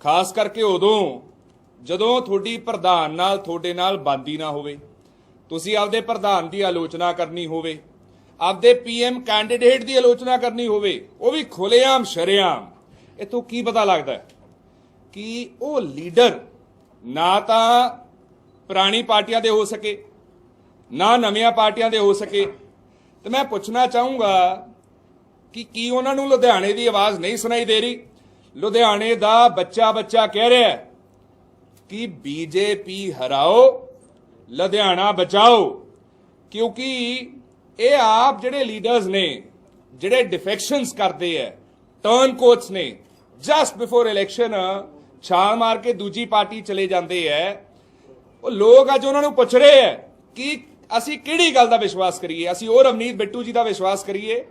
ਖਾਸ ਕਰਕੇ ਉਦੋਂ, ਜਦੋਂ ਤੁਹਾਡੀ ਪ੍ਰਧਾਨ ਨਾਲ ਤੁਹਾਡੇ ਨਾਲ ਬੰਦੀ ਨਾ ਹੋਵੇ, ਤੁਸੀਂ ਆਪਦੇ ਪ੍ਰਧਾਨ ਦੀ ਆਲੋਚਨਾ ਕਰਨੀ ਹੋਵੇ, ਆਪਦੇ ਪੀਐਮ ਕੈਂਡੀਡੇਟ ਦੀ ਆਲੋਚਨਾ ਕਰਨੀ ਹੋਵੇ, ਉਹ ਵੀ ਖੁੱਲੇਆਮ ਸ਼ਰੇਆਮ। ਇਥੋਂ ਕੀ ਪਤਾ ਲੱਗਦਾ ਹੈ ਕਿ ਉਹ ਲੀਡਰ ਨਾ ਤਾਂ ਪੁਰਾਣੀ ਪਾਰਟੀਆਂ ਦੇ ਹੋ ਸਕੇ, ਨਾ ਨਵੀਆਂ ਪਾਰਟੀਆਂ ਦੇ ਹੋ ਸਕੇ। ਤੇ ਮੈਂ ਪੁੱਛਣਾ ਚਾਹੂੰਗਾ ਕਿ ਕੀ ਉਹਨਾਂ ਨੂੰ ਲੁਧਿਆਣੇ ਦੀ ਆਵਾਜ਼ ਨਹੀਂ ਸੁਣਾਈ ਦੇ ਰਹੀ? ਲੁਧਿਆਣੇ ਦਾ ਬੱਚਾ ਬੱਚਾ ਕਹਿ ਰਿਹਾ ਹੈ ਕਿ ਬੀਜੇਪੀ ਹਰਾਓ, ਲੁਧਿਆਣਾ ਬਚਾਓ, ਕਿਉਂਕਿ ਇਹ ਆਪ ਜਿਹੜੇ ਲੀਡਰਸ ਨੇ, ਜਿਹੜੇ ਡਿਫੈਕਸ਼ਨਸ ਕਰਦੇ ਐ ਟਰਨ ਕੋਚ ਨੇ ਜਸਟ ਬਿਫੋਰ ਇਲੈਕਸ਼ਨ ਛਾਲ ਮਾਰ ਕੇ ਦੂਜੀ ਪਾਰਟੀ ਚਲੇ ਜਾਂਦੇ ਐ ਉਹ ਲੋਕ ਅੱਜ ਉਹਨਾਂ ਨੂੰ ਪੁੱਛ ਰਹੇ ਐ ਕਿ ਅਸੀਂ ਕਿਹੜੀ ਗੱਲ ਦਾ ਵਿਸ਼ਵਾਸ ਕਰੀਏ? ਅਸੀਂ ਉਹ ਰਵਨੀਤ ਬਿੱਟੂ ਜੀ ਦਾ ਵਿਸ਼ਵਾਸ ਕਰੀਏ?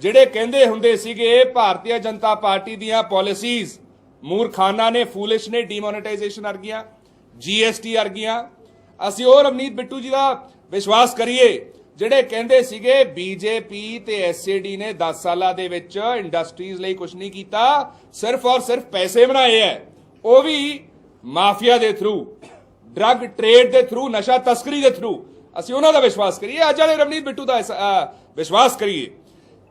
ਜਿਹੜੇ ਕਹਿੰਦੇ ਹੁੰਦੇ ਸੀਗੇ ਭਾਰਤੀ ਜਨਤਾ ਪਾਰਟੀ ਦੀਆਂ ਪਾਲਿਸੀਜ਼ ਮੂਰਖਾਨਾ ਨੇ ਫੂਲਿਸ਼ ਨੇ ਡੀਮੋਨੇਟਾਈਜੇਸ਼ਨ ਅਰਗੀਆਂ ਜੀਐਸਟੀ ਅਰਗੀਆਂ ਅਸੀਂ ਉਹ ਰਵਨੀਤ ਬਿੱਟੂ ਜੀ ਦਾ ਵਿਸ਼ਵਾਸ ਕਰੀਏ, ਜਿਹੜੇ ਕਹਿੰਦੇ ਸੀਗੇ ਬੀਜੇਪੀ ਤੇ ਐਸਏਡੀ ਨੇ 10 ਸਾਲਾਂ ਦੇ ਵਿੱਚ ਇੰਡਸਟਰੀਜ਼ ਲਈ ਕੁਝ ਨਹੀਂ ਕੀਤਾ, ਸਿਰਫ ਔਰ ਸਿਰਫ ਪੈਸੇ ਬਣਾਏ ਐ। ਉਹ ਵੀ ਮਾਫੀਆ ਦੇ ਥਰੂ ਡਰੱਗ ਟ੍ਰੇਡ ਦੇ ਥਰੂ ਨਸ਼ਾ ਤਸਕਰੀ ਦੇ ਥਰੂ ਅਸੀਂ ਉਹਨਾਂ ਦਾ ਵਿਸ਼ਵਾਸ ਕਰੀਏ, ਅੱਜ ਵਾਲੇ ਰਵਨੀਤ ਬਿੱਟੂ ਦਾ ਵਿਸ਼ਵਾਸ ਕਰੀਏ।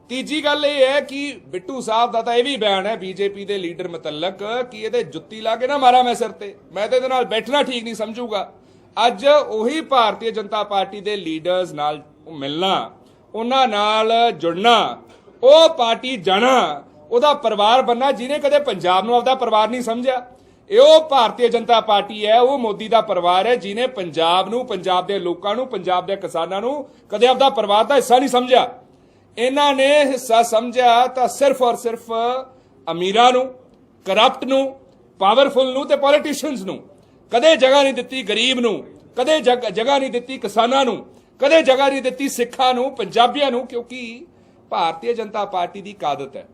ਤੀਜੀ ਗੱਲ ਇਹ ਹੈ ਕਿ ਬਿੱਟੂ ਸਾਹਿਬ ਦਾ ਤਾਂ ਇਹ ਵੀ ਬਿਆਨ ਹੈ, ਬੀਜੇਪੀ ਦੇ ਲੀਡਰ ਮੁਤਲਕ ਕਿ ਇਹਦੇ ਜੁੱਤੀ ਲਾ ਕੇ ਨਾ ਮਾਰਾ ਮੈਂ ਸਿਰ ਤੇ। ਮੈਂ ਤੇ ਇਹਦੇ ਨਾਲ ਬੈਠਣਾ ਠੀਕ ਨਹੀਂ ਸਮਝੂਗਾ। ਅੱਜ ਉਹੀ ਭਾਰਤੀ ਜਨਤਾ ਪਾਰਟੀ ਦੇ ਲੀਡਰਸ ਨਾਲ ਮਿਲਣਾ, ਉਹਨਾਂ ਨਾਲ ਜੁੜਨਾ, ਉਹ ਪਾਰਟੀ ਜਾਣਾ, ਉਹਦਾ ਪਰਿਵਾਰ ਬੰਨਾ ਜਿਹਨੇ ਕਦੇ ਪੰਜਾਬ ਨੂੰ ਆਪਦਾ ਪਰਿਵਾਰ ਨਹੀਂ ਸਮਝਿਆ। ਇਹ ਉਹ ਭਾਰਤੀ ਜਨਤਾ ਪਾਰਟੀ ਹੈ, ਉਹ ਮੋਦੀ ਦਾ ਪਰਿਵਾਰ ਹੈ, ਜਿਹਨੇ ਪੰਜਾਬ ਨੂੰ, ਪੰਜਾਬ ਦੇ ਲੋਕਾਂ ਨੂੰ, ਪੰਜਾਬ ਦੇ ਕਿਸਾਨਾਂ ਨੂੰ ਕਦੇ ਆਪਦਾ ਪਰਿਵਾਰ ਦਾ ਹਿੱਸਾ ਨਹੀਂ ਸਮਝਿਆ। ਇਹਨਾਂ ਨੇ ਹਿੱਸਾ ਸਮਝਿਆ ਤਾਂ ਸਿਰਫ ਔਰ ਸਿਰਫ ਅਮੀਰਾਂ ਨੂੰ ਕਰਪਟ ਨੂੰ ਪਾਵਰਫੁਲ ਨੂੰ ਤੇ ਪੋਲੀਟੀਸ਼ੀਅਨਸ ਨੂੰ। ਕਦੇ ਜਗ੍ਹਾ ਨਹੀਂ ਦਿੱਤੀ ਗਰੀਬ ਨੂੰ, ਕਦੇ ਜਗ੍ਹਾ ਨਹੀਂ ਦਿੱਤੀ ਕਿਸਾਨਾਂ ਨੂੰ, ਕਦੇ ਜਗ੍ਹਾ ਨਹੀਂ ਦਿੱਤੀ ਸਿੱਖਾਂ ਨੂੰ, ਪੰਜਾਬੀਆਂ ਨੂੰ, ਕਿਉਂਕਿ ਭਾਰਤੀ ਜਨਤਾ ਪਾਰਟੀ ਦੀ ਕਾਦਤ ਹੈ।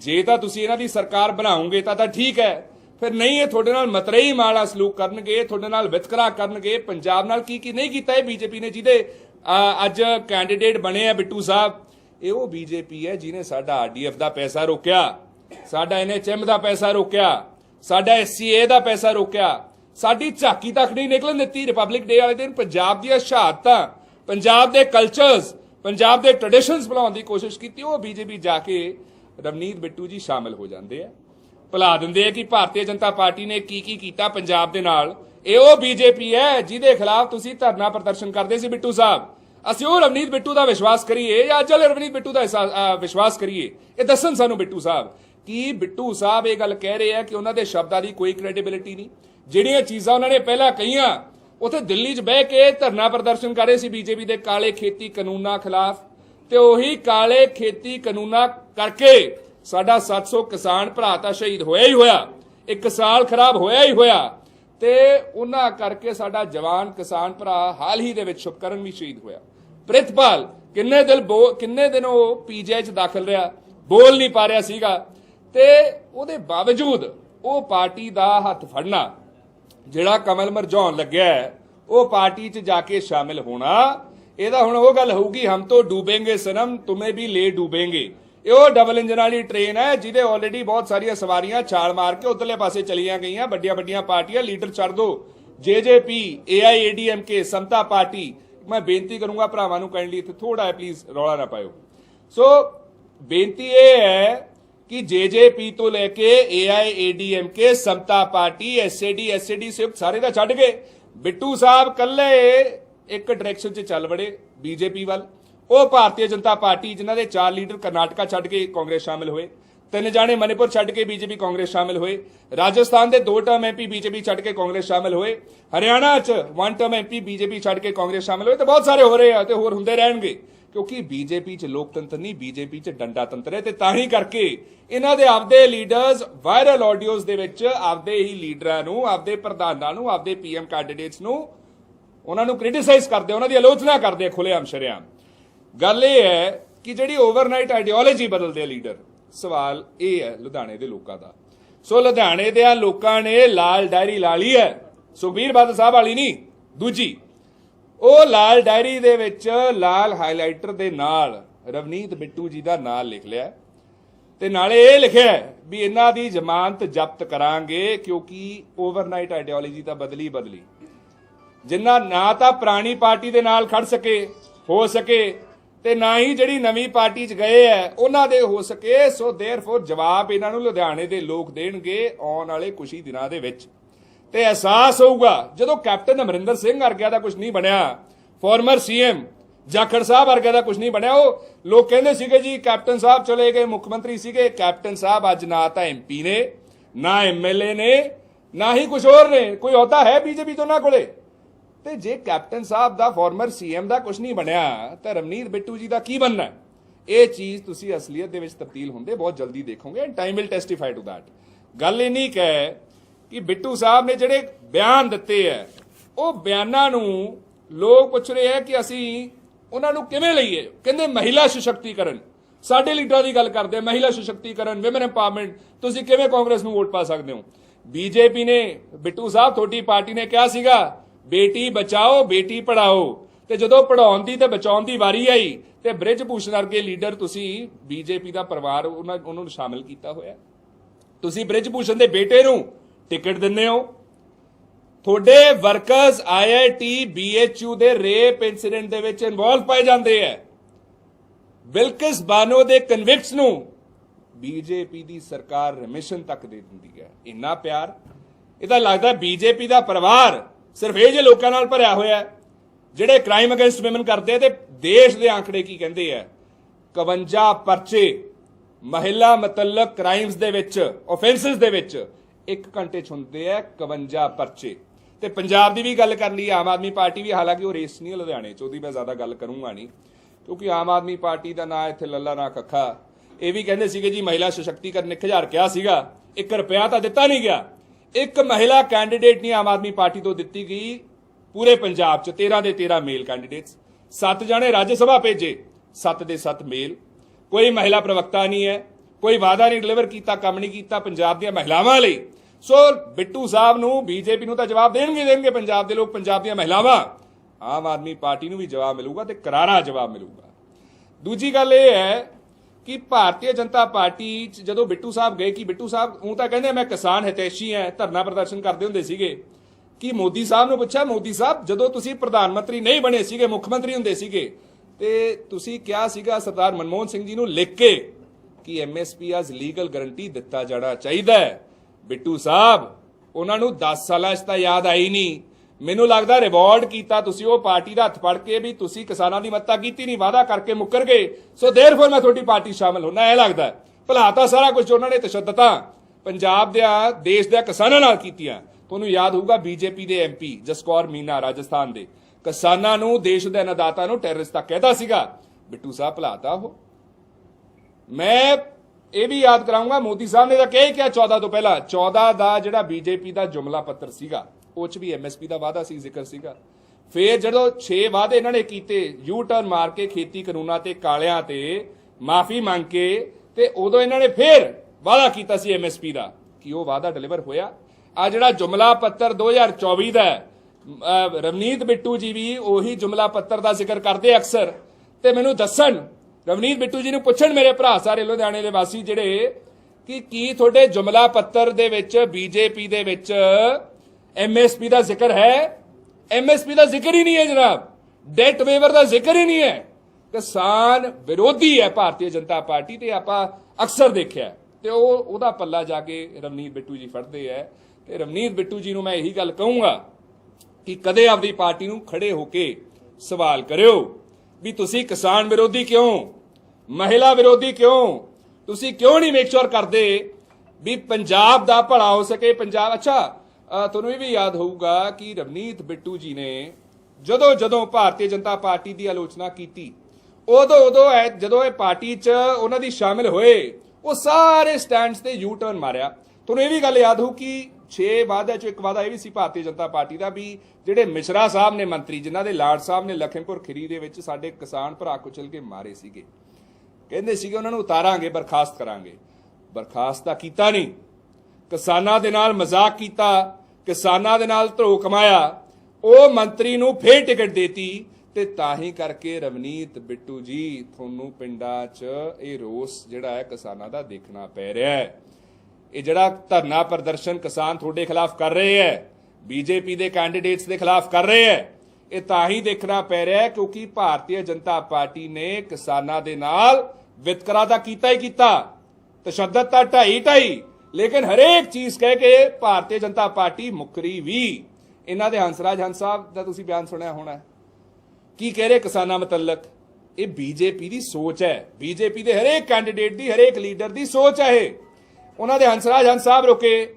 ਜੇ ਤਾਂ ਤੁਸੀਂ ਇਹਨਾਂ ਦੀ ਸਰਕਾਰ ਬਣਾਓਗੇ ਤਾਂ ਤਾਂ ਠੀਕ ਹੈ। ਫਿਰ ਨਹੀਂ, ਇਹ ਤੁਹਾਡੇ ਨਾਲ ਮਤਰੇਈ ਮਾਲਾ ਸਲੂਕ ਕਰਨਗੇ, ਤੁਹਾਡੇ ਨਾਲ ਵਿਤਕਰਾ ਕਰਨਗੇ। ਪੰਜਾਬ ਨਾਲ ਕੀ ਕੀ ਨਹੀਂ ਕੀਤਾ ਇਹ ਬੀਜੇਪੀ ਨੇ ਜਿਹਦੇ ਅੱਜ ਕੈਂਡੀਡੇਟ ਬਣੇ ਆ ਬਿੱਟੂ ਸਾਹਿਬ। ਇਹ ਉਹ ਬੀਜੇਪੀ ਹੈ ਜਿਹਨੇ ਸਾਡਾ ਆਰਡੀਐਫ ਦਾ ਪੈਸਾ ਰੋਕਿਆ, ਸਾਡਾ ਐਨਐਚਐਮ ਦਾ ਪੈਸਾ ਰੋਕਿਆ, ਸਾਡਾ ਐਸਸੀਏ ਦਾ ਪੈਸਾ ਰੋਕਿਆ। ਸਾਡੀ ਝਾਕੀ ਤੱਕ ਨਹੀਂ ਨਿਕਲਣ ਦਿੱਤੀ ਰਿਪਬਲਿਕ ਡੇ ਵਾਲੇ ਦਿਨ। ਪੰਜਾਬ ਦੀਆਂ ਸ਼ਹਾਦਤਾਂ, ਪੰਜਾਬ ਦੇ ਕਲਚਰਸ ਪੰਜਾਬ ਦੇ ਟ੍ਰੈਡੀਸ਼ਨਸ ਬਣਾਉਣ ਦੀ ਕੋਸ਼ਿਸ਼ ਕੀਤੀ। ਉਹ ਬੀਜੇਪੀ ਜਾ ਕੇ ਰਵਨੀਤ ਬਿੱਟੂ ਜੀ ਸ਼ਾਮਿਲ ਹੋ ਜਾਂਦੇ ਆ। ਭੁਲਾ ਦਿੰਦੇ ਆ ਕਿ ਭਾਰਤੀ ਜਨਤਾ ਪਾਰਟੀ ਨੇ ਕੀ ਕੀ ਕੀਤਾ ਪੰਜਾਬ ਦੇ ਨਾਲ। ਇਹ ਉਹ ਬੀਜੇਪੀ ਹੈ ਜਿਹਦੇ ਖਿਲਾਫ ਤੁਸੀਂ ਧਰਨਾ ਪ੍ਰਦਰਸ਼ਨ ਕਰਦੇ ਸੀ ਬਿੱਟੂ ਸਾਹਿਬ। ਅਸੀਂ ਉਹ ਰਵਨੀਤ ਬਿੱਟੂ ਦਾ ਵਿਸ਼ਵਾਸ ਕਰੀਏ ਜਾਂ ਅੱਜ ਵਾਲੇ ਰਵਨੀਤ ਬਿੱਟੂ ਦਾ ਵਿਸ਼ਵਾਸ ਕਰੀਏ, ਇਹ ਦੱਸਣ ਸਾਨੂੰ ਬਿੱਟੂ ਸਾਹਿਬ ਕਿ ਬਿੱਟੂ ਸਾਹਿਬ ਇਹ ਗੱਲ ਕਹਿ ਰਹੇ ਆ ਕਿ ਉਹਨਾਂ ਦੇ ਸ਼ਬਦਾਂ ਦੀ ਕੋਈ ਕ੍ਰੈਡੀਬਿਲਿਟੀ ਨਹੀਂ। ਜਿਹੜੀਆਂ ਚੀਜ਼ਾਂ ਉਹਨਾਂ ਨੇ ਪਹਿਲਾਂ ਕਹੀਆਂ, ਉਥੇ ਦਿੱਲੀ 'ਚ ਬਹਿ ਕੇ ਧਰਨਾ ਪ੍ਰਦਰਸ਼ਨ ਕਰ ਰਹੇ ਸੀ ਬੀਜੇਪੀ ਦੇ ਕਾਲੇ ਖੇਤੀ ਕਾਨੂੰਨਾਂ ਖਿਲਾਫ। ਤੇ ਉਹੀ ਕਾਲੇ ਖੇਤੀ ਕਾਨੂੰਨਾਂ ਕਰਕੇ ਸਾਡਾ 700 ਕਿਸਾਨ ਭਰਾ ਤਾਂ ਸ਼ਹੀਦ ਹੋਇਆ ਹੀ ਹੋਇਆ। ਇੱਕ ਸਾਲ ਖਰਾਬ ਹੋਇਆ ਹੀ ਹੋਇਆ। ਤੇ ਉਹਨਾਂ ਕਰਕੇ ਸਾਡਾ ਜਵਾਨ ਕਿਸਾਨ ਭਰਾ ਹਾਲ ਹੀ ਦੇ ਵਿੱਚ ਸ਼ੁਭਕਰਨ ਵੀ ਸ਼ਹੀਦ ਹੋਇਆ। ਪ੍ਰਿਤਪਾਲ, ਕਿੰਨੇ ਦਿਨ ਕਿੰਨੇ ਦਿਨ ਉਹ ਪੀਜੀਆਈ 'ਚ ਦਾਖਲ ਰਿਹਾ? ਬੋਲ ਨਹੀਂ ਪਾ ਰਿਹਾ ਸੀਗਾ। ਤੇ ਉਹਦੇ ਬਾਵਜੂਦ ਉਹ ਪਾਰਟੀ ਦਾ ਹੱਥ ਫੜਨਾ, ਜਿਹੜਾ ਕਮਲ ਮਰਜਾਉਣ ਲੱਗਿਆ ਉਹ ਪਾਰਟੀ 'ਚ ਜਾ ਕੇ ਸ਼ਾਮਿਲ ਹੋਣਾ, ਇਹਦਾ ਹੁਣ ਉਹ ਗੱਲ ਹੋਊਗੀ, ਹਮ ਤੋਂ ਡੂਬेंगे ਸਨਮ, ਤੁਮੇ ਵੀ ਲੈ ਡੂਬेंगे ਇਹ ਉਹ ਡਬਲ ਇੰਜਨ ਵਾਲੀ ਟ੍ਰੇਨ ਹੈ, ਜਿਹਦੇ ਆਲਰੇਡੀ ਬਹੁਤ ਸਾਰੀਆਂ ਸਵਾਰੀਆਂ ਛਾਲ ਮਾਰ ਕੇ ਉਧਰਲੇ ਪਾਸੇ ਚਲੀਆਂ ਗਈਆਂ। ਵੱਡੀਆਂ ਵੱਡੀਆਂ ਪਾਰਟੀਆਂ, ਲੀਡਰ ਛੱਡ ਦੋ। JJP AIADMK Samata party. ਮੈਂ ਬੇਨਤੀ ਕਰੂੰਗਾ ਭਰਾਵਾਂ ਨੂੰ ਕਾਈਂਡਲੀ ਇੱਥੇ ਥੋੜਾ ਪਲੀਜ਼ ਰੌਲਾ ਨਾ ਪਾਇਓ। ਸੋ ਬੇਨਤੀ ਇਹ ਹੈ ਕਿ ਜੇਜੇਪੀ ਤੋਂ ਲੈ ਕੇ ਏਆਈਏਡੀਐਮਕੇ ਸਮਤਾ ਪਾਰਟੀ ਐਸਏਡੀ ਐਸਏਡੀ ਸਿਫਟ ਸਾਰੇ ਦਾ ਛੱਡ ਗਏ। ਬਿੱਟੂ ਸਾਹਿਬ ਕੱਲੇ ਇੱਕ ਡਾਇਰੈਕਸ਼ਨ 'ਚ ਚੱਲ ਵੜੇ ਬੀਜੇਪੀ ਵੱਲ। ਉਹ ਭਾਰਤੀ ਜਨਤਾ ਪਾਰਟੀ ਜਿਨ੍ਹਾਂ ਦੇ ਚਾਰ ਲੀਡਰ ਕਰਨਾਟਕਾ ਛੱਡ ਕੇ ਕਾਂਗਰਸ ਸ਼ਾਮਿਲ ਹੋਏ, ਤਿੰਨ ਜਾਣੇ ਮਨੀਪੁਰ ਛੱਡ ਕੇ ਬੀਜੇਪੀ ਕਾਂਗਰਸ ਸ਼ਾਮਿਲ ਹੋਏ, ਰਾਜਸਥਾਨ ਦੇ ਦੋ ਟਰਮ ਐਮਪੀ ਬੀਜੇਪੀ ਛੱਡ ਕੇ ਕਾਂਗਰਸ ਸ਼ਾਮਿਲ ਹੋਏ, ਹਰਿਆਣਾ 'ਚ ਵਨ ਟਰਮ ਐਮਪੀ ਬੀਜੇਪੀ ਛੱਡ ਕੇ ਕਾਂਗਰਸ ਸ਼ਾਮਿਲ ਹੋਏ, ਤੇ ਬਹੁਤ ਸਾਰੇ ਹੋ ਰਹੇ ਆ ਤੇ ਹੋਰ ਹੁੰਦੇ ਰਹਿਣਗੇ, ਕਿਉਂਕਿ ਬੀਜੇਪੀ 'ਚ ਲੋਕਤੰਤਰ ਨਹੀਂ, ਬੀਜੇਪੀ 'ਚ ਡੰਡਾ ਤੰਤਰ ਹੈ ਤੇ ਤਾਂ ਹੀ ਕਰਕੇ ਇਹਨਾਂ ਦੇ ਆਪਦੇ ਲੀਡਰਸ ਵਾਇਰਲ ਆਡੀਓਜ਼ ਦੇ ਵਿੱਚ ਆਪਦੇ ਹੀ ਲੀਡਰਾਂ ਨੂੰ, ਆਪਦੇ ਪ੍ਰਧਾਨਾਂ ਨੂੰ, ਆਪਦੇ ਪੀਐਮ ਕੈਂਡੀਡੇਟਸ ਨੂੰ ਉਹਨਾਂ ਨੂੰ ਕ੍ਰਿਟਿਸਾਈਜ਼ ਕਰਦੇ, ਉਹਨਾਂ ਦੀ ਆਲੋਚਨਾ ਕਰਦੇ ਖੁੱਲੇਆਮ ਸ਼ਰੇਆਮ। ਗੱਲ ਇਹ ਹੈ ਕਿ ਜਿਹੜੀ ਓਵਰਨਾਈਟ ਆਈਡੀਓਲੋਜੀ ਬਦਲਦੇ ਆ ਲੀਡਰ ਸਵਾਲ ਇਹ ਹੈ ਲੁਧਿਆਣੇ ਦੇ ਲੋਕਾਂ ਦਾ। ਸੋ ਲੁਧਿਆਣੇ ਦੇ ਆ ਲੋਕਾਂ ਨੇ ਲਾਲ ਡਾਇਰੀ ਲਾ ਲਈ ਹੈ। ਸੁਖਬੀਰ ਬਾਦਲ ਸਾਹਿਬ ਵਾਲੀ ਨਹੀਂ, ਦੂਜੀ, ਉਹ ਲਾਲ ਡਾਇਰੀ ਦੇ ਵਿੱਚ ਲਾਲ ਹਾਈਲਾਈਟਰ ਦੇ ਨਾਲ ਰਵਨੀਤ ਬਿੱਟੂ ਜੀ ਦਾ ਨਾਮ ਲਿਖ ਲਿਆ ਤੇ ਨਾਲੇ ਇਹ ਲਿਖਿਆ ਵੀ ਇਹਨਾਂ ਦੀ ਜ਼ਮਾਨਤ ਜ਼ਬਤ ਕਰਾਂਗੇ ਕਿਉਂਕਿ ਓਵਰਨਾਈਟ ਆਈਡੀਓਲੋਜੀ ਤਾਂ ਬਦਲੀ ਬਦਲੀ। ਜਿੰਨਾ ਨਾ ਤਾਂ ਪੁਰਾਣੀ ਪਾਰਟੀ ਦੇ ਨਾਲ ਖੜ ਸਕੇ, ਹੋ ਸਕੇ ਤੇ ਨਾ ਹੀ ਜਿਹੜੀ ਨਵੀਂ ਪਾਰਟੀ 'ਚ ਗਏ ਐ ਉਹਨਾਂ ਦੇ ਹੋ ਸਕੇ ਸੋ देयरफॉर ਜਵਾਬ ਇਹਨਾਂ ਨੂੰ ਲੁਧਿਆਣੇ ਦੇ ਲੋਕ ਦੇਣਗੇ ਆਉਣ ਵਾਲੇ ਕੁਝ ਹੀ ਦਿਨਾਂ ਦੇ ਵਿੱਚ ਤੇ ਅਹਿਸਾਸ ਹੋਊਗਾ ਜਦੋਂ ਕੈਪਟਨ ਅਮਰਿੰਦਰ ਸਿੰਘ ਵਰਗਿਆ ਦਾ ਕੁਝ ਨਹੀਂ ਬਣਿਆ ਫਾਰਮਰ ਸੀਐਮ ਜਾਖੜ ਸਾਹਿਬ ਵਰਗਾ ਦਾ ਕੁਝ ਨਹੀਂ ਬਣਿਆ ਉਹ ਲੋਕ ਕਹਿੰਦੇ ਸੀਗੇ ਜੀ ਕੈਪਟਨ ਸਾਹਿਬ ਚਲੇ ਗਏ ਮੁੱਖ ਮੰਤਰੀ ਸੀਗੇ ਕੈਪਟਨ ਸਾਹਿਬ ਅੱਜ ਨਾ ਤਾਂ ਐਮਪੀ ਨੇ ਨਾ ਐਮਐਲਏ ਨੇ ਨਾ ਹੀ ਕੁਝ ਹੋਰ ਨੇ ਕੋਈ ਅਹੁਦਾ ਹੈ ਬੀਜੇਪੀ ਤੋਂ ਨਾ ਕੋਲੇ ਤੇ ਜੇ ਕੈਪਟਨ ਸਾਹਿਬ ਦਾ ਫਾਰਮਰ ਸੀਐਮ ਦਾ ਕੁਝ ਨਹੀਂ ਬਣਿਆ, ਤਾਂ ਰਮਨੀਤ ਬਿੱਟੂ ਜੀ ਦਾ ਕੀ ਬਣਨਾ? ਇਹ ਚੀਜ਼ ਤੁਸੀਂ ਅਸਲੀਅਤ ਦੇ ਵਿੱਚ ਤਬਦੀਲ ਹੁੰਦੇ ਬਹੁਤ ਜਲਦੀ ਦੇਖੋਗੇ and time will testify to that ਗੱਲ ਇੰਨੀ ਕੁ ਹੈ ਕਿ ਬਿੱਟੂ ਸਾਹਿਬ ਨੇ ਜਿਹੜੇ ਬਿਆਨ ਦਿੱਤੇ ਹੈ ਉਹ ਬਿਆਨਾਂ ਨੂੰ ਲੋਕ ਪੁੱਛ ਰਹੇ ਹੈ ਕਿ ਅਸੀਂ ਉਹਨਾਂ ਨੂੰ ਕਿਵੇਂ ਲਈਏ? ਕਹਿੰਦੇ ਮਹਿਲਾ ਸਸ਼ਕਤੀਕਰਨ। ਸਾਡੇ ਲੀਡਰਾਂ ਦੀ ਗੱਲ ਕਰਦੇ ਮਹਿਲਾ ਸਸ਼ਕਤੀਕਰਨ ਵਿਮਨ ਐਮਪਾਵਰਮੈਂਟ ਤੁਸੀਂ ਕਿਵੇਂ ਕਾਂਗਰਸ ਨੂੰ ਵੋਟ ਪਾ ਸਕਦੇ ਹੋ? ਬੀਜੇਪੀ ਨੇ, ਬਿੱਟੂ ਸਾਹਿਬ ਤੁਹਾਡੀ ਪਾਰਟੀ ਨੇ ਕਿਹਾ ਸੀਗਾ ਬੇਟੀ ਬਚਾਓ, ਬੇਟੀ ਪੜਾਓ। ਤੇ ਜਦੋਂ ਪੜਾਉਣ ਦੀ ਤੇ ਬਚਾਉਣ ਦੀ ਵਾਰੀ ਆਈ, ਤੇ ਬ੍ਰਿਜ ਭੂਸ਼ਣ ਵਰਗੇ ਲੀਡਰ ਤੁਸੀਂ ਬੀਜੇਪੀ ਦਾ ਪਰਿਵਾਰ ਉਹਨਾਂ ਨੂੰ ਸ਼ਾਮਿਲ ਕੀਤਾ ਹੋਇਆ? ਤੁਸੀਂ ਬ੍ਰਿਜ ਭੂਸ਼ਣ ਦੇ ਬੇਟੇ ਨੂੰ ਟਿਕਟ ਦਿੰਦੇ ਹੋ। ਤੁਹਾਡੇ ਵਰਕਰਸ ਆਈਆਈਟੀ ਬੀਐਚਯੂ ਦੇ ਰੇਪ ਇਨਸੀਡੈਂਟ ਦੇ ਵਿੱਚ ਇਨਵੋਲਵ ਪਾਏ ਜਾਂਦੇ ਆ। ਬਿਲਕਿਸ ਬਾਨੋ ਦੇ ਕਨਵਿਕਟਸ ਨੂੰ ਬੀਜੇਪੀ ਦੀ ਸਰਕਾਰ ਰਿਮਿਸ਼ਨ ਤੱਕ ਦੇ ਦਿੰਦੀ ਹੈ। ਇੰਨਾ ਪਿਆਰ। ਇਹਦਾ ਲੱਗਦਾ ਬੀਜੇਪੀ ਦਾ ਪਰਿਵਾਰ ਸਿਰਫ ਇਹ ਜੇ ਲੋਕਾਂ ਨਾਲ ਭਰਿਆ ਹੋਇਆ ਜਿਹੜੇ ਕ੍ਰਾਈਮ ਅਗੇਂਸਟ ਔਮਨ ਕਰਦੇ ਤੇ ਦੇਸ਼ ਦੇ ਆંકੜੇ ਕੀ ਕਹਿੰਦੇ ਆ? 51 ਪਰਚੇ, ਮਹਿਲਾ ਮਤਲਕ ਕ੍ਰਾਈਮਸ ਦੇ ਵਿੱਚ ਆਫੈਂਸਸ ਦੇ ਵਿੱਚ 1 ਘੰਟੇ ਚ ਹੁੰਦੇ ਆ 51 ਪਰਚੇ। ਤੇ ਪੰਜਾਬ ਦੀ ਵੀ ਗੱਲ ਕਰ ਲਈ ਆਮ ਆਦਮੀ ਪਾਰਟੀ ਵੀ ਹਾਲਾਂਕਿ ਉਹ ਰੇਸ ਨਹੀਂ ਹੈ ਲੁਧਿਆਣੇ ਚ, ਉਹਦੀ ਮੈਂ ਜ਼ਿਆਦਾ ਗੱਲ ਕਰੂੰਗਾ ਨਹੀਂ। ਕਿਉਂਕਿ ਆਮ ਆਦਮੀ ਪਾਰਟੀ ਦਾ ਨਾਂ ਇੱਥੇ ਲੱਲਾ ਨਾ ਕੱਖਾ ਇਹ ਵੀ ਕਹਿੰਦੇ ਸੀਗੇ ਜੀ ਮਹਿਲਾ ਸਸ਼ਕਤੀਕਰਨ 1000 ਕਿਹਾ ਸੀਗਾ 1 ਰੁਪਿਆ ਤਾਂ ਦਿੱਤਾ ਨਹੀਂ ਗਿਆ। ਇੱਕ ਮਹਿਲਾ ਕੈਂਡੀਡੇਟ ਨਹੀਂ ਆਮ ਆਦਮੀ ਪਾਰਟੀ ਤੋਂ ਦਿੱਤੀ ਗਈ ਪੂਰੇ ਪੰਜਾਬ ਚ 13 ਦੇ 13 ਮੇਲ ਕੈਂਡੀਡੇਟਸ ਸੱਤ ਜਣੇ ਰਾਜ ਸਭਾ ਭੇਜੇ, ਸੱਤ ਦੇ ਸੱਤ ਮੇਲ ਕੋਈ ਮਹਿਲਾ ਪ੍ਰਵਕਤਾ ਨਹੀਂ ਹੈ, ਕੋਈ ਵਾਅਦਾ ਨਹੀਂ ਡਿਲੀਵਰ ਕੀਤਾ, ਕੰਮ ਨਹੀਂ ਕੀਤਾ ਪੰਜਾਬ ਦੀਆਂ ਮਹਿਲਾਵਾਂ ਲਈ। ਸੋ ਬਿੱਟੂ ਸਾਹਿਬ ਨੂੰ ਬੀਜੇਪੀ ਨੂੰ ਤਾਂ ਜਵਾਬ ਦੇਣਗੇ ਦੇਣਗੇ ਪੰਜਾਬ ਦੇ ਲੋਕ, ਪੰਜਾਬ ਦੀਆਂ ਮਹਿਲਾਵਾਂ। ਆਮ ਆਦਮੀ ਪਾਰਟੀ ਨੂੰ ਵੀ ਜਵਾਬ ਮਿਲੂਗਾ ਤੇ ਕਰਾਰਾ ਜਵਾਬ ਮਿਲੂਗਾ। ਦੂਜੀ ਗੱਲ ਇਹ ਹੈ ਕਿ ਭਾਰਤੀ ਜਨਤਾ ਪਾਰਟੀ ਚ ਜਦੋਂ ਬਿੱਟੂ ਸਾਹਿਬ ਗਏ, ਕਿ ਬਿੱਟੂ ਸਾਹਿਬ ਉਹ ਤਾਂ ਕਹਿੰਦੇ ਮੈਂ ਕਿਸਾਨ ਹਿਤੈਸ਼ੀ ਹਾਂ ਧਰਨਾ ਪ੍ਰਦਰਸ਼ਨ ਕਰਦੇ ਹੁੰਦੇ ਸੀਗੇ। ਕਿ ਮੋਦੀ ਸਾਹਿਬ ਨੂੰ ਪੁੱਛਿਆ, ਮੋਦੀ ਸਾਹਿਬ, ਜਦੋਂ ਤੁਸੀਂ ਪ੍ਰਧਾਨ ਮੰਤਰੀ ਨਹੀਂ ਬਣੇ ਸੀਗੇ, ਮੁੱਖ ਮੰਤਰੀ ਹੁੰਦੇ ਸੀਗੇ, ਤੇ ਤੁਸੀਂ ਕਿਹਾ ਸੀਗਾ ਸਰਦਾਰ ਮਨਮੋਹਨ ਸਿੰਘ ਜੀ ਨੂੰ ਲਿਖ ਕੇ ਕਿ ਐਮਐਸਪੀ ਐਸ ਲੀਗਲ ਗਾਰੰਟੀ ਦਿੱਤਾ ਜਾਣਾ ਚਾਹੀਦਾ ਹੈ। ਬਿੱਟੂ ਸਾਹਿਬ, ਉਹਨਾਂ ਨੂੰ 10 ਸਾਲਾਂ 'ਚ ਤਾਂ ਯਾਦ ਆਈ ਨਹੀਂ। ਮੈਨੂੰ ਲੱਗਦਾ ਰਿਵਾਰਡ ਕੀਤਾ ਤੁਸੀਂ ਉਹ ਪਾਰਟੀ ਦਾ ਹੱਥ ਫੜ ਕੇ ਵੀ ਤੁਸੀਂ ਕਿਸਾਨਾਂ ਦੀ ਮੱਤਾ ਕੀਤੀ ਨਹੀਂ, ਵਾਅਦਾ ਕਰਕੇ ਮੁੱਕਰ ਗਏ। ਸੋ ਦੇਰਫੋਰ ਮੈਂ ਤੁਹਾਡੀ ਪਾਰਟੀ ਸ਼ਾਮਲ ਹੋਣਾ ਇਹ ਲੱਗਦਾ। ਭਲਾ ਤਾਂ ਸਾਰਾ ਕੁਝ ਉਹਨਾਂ ਨੇ ਤਸ਼ੱਦਦਾਂ ਪੰਜਾਬ ਦੇ ਦੇਸ਼ ਦੇ ਕਿਸਾਨਾਂ ਨਾਲ ਕੀਤੀਆਂ। ਤੁਹਾਨੂੰ ਯਾਦ ਹੋਊਗਾ ਬੀਜੇਪੀ ਦੇ ਐਮਪੀ ਜਸਕੌਰ ਮੀਨਾ ਰਾਜਸਥਾਨ ਦੇ। ਕਿਸਾਨਾਂ ਨੂੰ, ਦੇਸ਼ ਦੇ ਅਨਦਾਤਾ ਨੂੰ ਟੈਰਰਿਸਟ ਤੱਕ ਕਹਿੰਦਾ ਸੀਗਾ। ਬਿੱਟੂ ਸਾਹਿਬ ਭਲਾ ਤਾਂ ਉਹ। ਮੈਂ ਇਹ ਵੀ ਯਾਦ ਕਰਾਉਂਗਾ ਮੋਦੀ ਸਾਹਿਬ ਨੇ ਤਾਂ ਕਹਿ ਕਿਹਾ 14 ਤੋਂ ਪਹਿਲਾਂ। 14 ਦਾ ਜਿਹੜਾ ਬੀਜੇਪੀ ਦਾ ਜੁਮਲਾ ਪੱਤਰ ਸੀਗਾ। ਉਹ ਚ ਵੀ ਐਮਐਸਪੀ ਦਾ ਵਾਅਦਾ ਸੀ, ਜ਼ਿਕਰ ਸੀਗਾ। ਫੇਰ ਜਦੋਂ 6 ਵਾਅਦੇ ਇਹਨਾਂ ਨੇ ਕੀਤੇ ਯੂ ਟਰਨ ਮਾਰ ਕੇ ਖੇਤੀ ਕਾਨੂੰਨਾਂ ਤੇ ਕਾਲਿਆਂ ਤੇ, ਮਾਫੀ ਮੰਗ ਕੇ, ਤੇ ਉਦੋਂ ਇਹਨਾਂ ਨੇ ਫੇਰ ਵਾਅਦਾ ਕੀਤਾ ਸੀ ਐਮਐਸਪੀ ਦਾ ਕਿ ਉਹ ਵਾਅਦਾ ਡਿਲੀਵਰ ਹੋਇਆ। ਆ ਜਿਹੜਾ ਜੁਮਲਾ ਪੱਤਰ 2024 ਦਾ ਰਵਨੀਤ ਬਿੱਟੂ ਜੀ ਵੀ ਉਹੀ ਜੁਮਲਾ ਪੱਤਰ ਦਾ ਜ਼ਿਕਰ ਕਰਦੇ ਅਕਸਰ। ਤੇ ਮੈਨੂੰ ਦੱਸਣ, ਰਵਨੀਤ ਬਿੱਟੂ ਜੀ ਨੂੰ ਪੁੱਛਣ ਮੇਰੇ ਭਰਾ ਸਾਰੇ ਲੁਧਿਆਣੇ ਦੇ ਵਾਸੀ ਜਿਹੜੇ ਕਿ ਕੀ ਤੁਹਾਡੇ ਜੁਮਲਾ ਪੱਤਰ ਦੇ ਵਿੱਚ ਬੀਜੇਪੀ ਦੇ ਵਿੱਚ ਐਮਐਸਪੀ ਦਾ ਜ਼ਿਕਰ ਹੈ? ਐਮਐਸਪੀ ਦਾ ਜ਼ਿਕਰ ਹੀ ਨਹੀਂ ਹੈ ਜਨਾਬ। ਡੈਟ ਵੇਵਰ ਦਾ ਜ਼ਿਕਰ ਹੀ ਨਹੀਂ ਹੈ। ਕਿਸਾਨ ਵਿਰੋਧੀ ਹੈ ਭਾਰਤੀ ਜਨਤਾ ਪਾਰਟੀ ਤੇ ਆਪਾਂ ਅਕਸਰ ਦੇਖਿਆ ਤੇ ਉਹ, ਉਹਦਾ ਪੱਲਾ ਜਾ ਕੇ ਰਵਨੀਤ ਬਿੱਟੂ ਜੀ ਫੜਦੇ ਹੈ। ਤੇ ਰਵਨੀਤ ਬਿੱਟੂ ਜੀ ਨੂੰ ਮੈਂ ਇਹੀ ਗੱਲ ਕਹੂੰਗਾ ਕਿ ਕਦੇ ਆਪਦੀ ਪਾਰਟੀ ਨੂੰ ਖੜੇ ਹੋ ਕੇ ਸਵਾਲ ਕਰਿਓ ਵੀ ਤੁਸੀਂ ਕਿਸਾਨ ਵਿਰੋਧੀ ਕਿਉਂ? ਮਹਿਲਾ ਵਿਰੋਧੀ ਕਿਉਂ? ਤੁਸੀਂ ਕਿਉਂ ਨਹੀਂ ਮੇਕ ਸ਼ੋਰ ਕਰਦੇ ਵੀ ਪੰਜਾਬ ਦਾ ਭਲਾ ਹੋ ਸਕੇ? ਪੰਜਾਬ, ਅੱਛਾ ਤੁਹਾਨੂੰ ਇਹ ਵੀ ਯਾਦ ਹੋਊਗਾ ਕਿ ਰਵਨੀਤ ਬਿੱਟੂ ਜੀ ਨੇ ਜਦੋਂ ਜਦੋਂ ਭਾਰਤੀ ਜਨਤਾ ਪਾਰਟੀ ਦੀ ਆਲੋਚਨਾ ਕੀਤੀ, ਉਦੋਂ ਉਦੋਂ ਇਹ- ਜਦੋਂ ਇਹ ਪਾਰਟੀ 'ਚ ਉਹਨਾਂ ਦੀ ਸ਼ਾਮਿਲ ਹੋਏ, ਉਹ ਸਾਰੇ ਸਟੈਂਡਸ ਤੇ ਯੂ ਟਰਨ ਮਾਰਿਆ। ਤੁਹਾਨੂੰ ਇਹ ਵੀ ਗੱਲ ਯਾਦ ਹੋਊ ਕਿ 6 ਵਾਅਦਿਆਂ 'ਚੋਂ ਇੱਕ ਵਾਅਦਾ ਇਹ ਵੀ ਸੀ ਭਾਰਤੀ ਜਨਤਾ ਪਾਰਟੀ ਦਾ ਵੀ ਜਿਹੜੇ ਮਿਸ਼ਰਾ ਸਾਹਿਬ ਨੇ ਮੰਤਰੀ, ਜਿਨ੍ਹਾਂ ਦੇ ਲਾਡ ਸਾਹਿਬ ਨੇ ਲਖਨਪੁਰ ਖੀਰੀ ਦੇ ਵਿੱਚ ਸਾਡੇ ਕਿਸਾਨ ਭਰਾ ਕੁਚਲ ਕੇ ਮਾਰੇ ਸੀਗੇ। ਕਹਿੰਦੇ ਸੀਗੇ ਉਹਨਾਂ ਨੂੰ ਉਤਾਰਾਂਗੇ, ਬਰਖਾਸਤ ਕਰਾਂਗੇ। ਬਰਖਾਸਤ ਤਾਂ ਕੀਤਾ ਨਹੀਂ। ਕਿਸਾਨਾਂ ਦੇ ਨਾਲ ਮਜ਼ਾਕ ਕੀਤਾ, ਕਿਸਾਨਾਂ ਦੇ ਨਾਲ ਧਰੋ ਕਮਾਇਆ, ਉਹ ਮੰਤਰੀ ਨੂੰ ਫੇਰ ਟਿਕਟ ਦੇਤੀ ਤੇ ਤਾਂ ਹੀ ਕਰਕੇ ਰਵਨੀਤ ਬਿੱਟੂ ਜੀ ਤੁਹਾਨੂੰ ਪਿੰਡਾਂ 'ਚ ਇਹ ਰੋਸ ਜਿਹੜਾ ਹੈ ਕਿਸਾਨਾਂ ਦਾ ਦੇਖਣਾ ਪੈ ਰਿਹਾ ਹੈ। ਇਹ ਜਿਹੜਾ ਧਰਨਾ ਪ੍ਰਦਰਸ਼ਨ ਕਿਸਾਨ ਤੁਹਾਡੇ ਖਿਲਾਫ ਕਰ ਰਹੇ ਹੈ, ਬੀਜੇਪੀ ਦੇ ਕੈਂਡੀਡੇਟਸ ਦੇ ਖਿਲਾਫ ਕਰ ਰਹੇ ਹੈ, ਇਹ ਤਾਂ ਹੀ ਦੇਖਣਾ ਪੈ ਰਿਹਾ ਹੈ ਕਿਉਂਕਿ ਭਾਰਤੀ ਜਨਤਾ ਪਾਰਟੀ ਨੇ ਕਿਸਾਨਾਂ ਦੇ ਨਾਲ ਵਿਤਕਰਾ ਤਾਂ ਕੀਤਾ ਹੀ ਕੀਤਾ, ਤਸ਼ੱਦਦ ਤਾਂ ਢਾਈ ਢਾਈ ਲੇਕਿਨ ਹਰੇਕ ਚੀਜ਼ ਕਹਿ ਕੇ ਭਾਰਤੀ ਜਨਤਾ ਪਾਰਟੀ ਮੁਕਰੀ ਵੀ। ਇਹਨਾਂ ਦੇ ਹੰਸਰਾਜ ਹੰਸ ਸਾਹਿਬ ਦਾ ਤੁਸੀਂ ਬਿਆਨ ਸੁਣਿਆ ਹੋਣਾ ਕੀ ਕਹਿ ਰਹੇ ਕਿਸਾਨਾਂ ਮੁਤਲਕ ਇਹ ਬੀਜੇਪੀ ਦੀ ਸੋਚ ਹੈ। ਬੀਜੇਪੀ ਦੇ ਹਰੇਕ ਕੈਂਡੀਡੇਟ ਦੀ, ਹਰੇਕ ਲੀਡਰ ਦੀ ਸੋਚ ਹੈ ਇਹ। ਉਹਨਾਂ ਦੇ ਹੰਸਰਾਜ ਹੰਸ ਸਾਹਿਬ ਰੁਕੇ।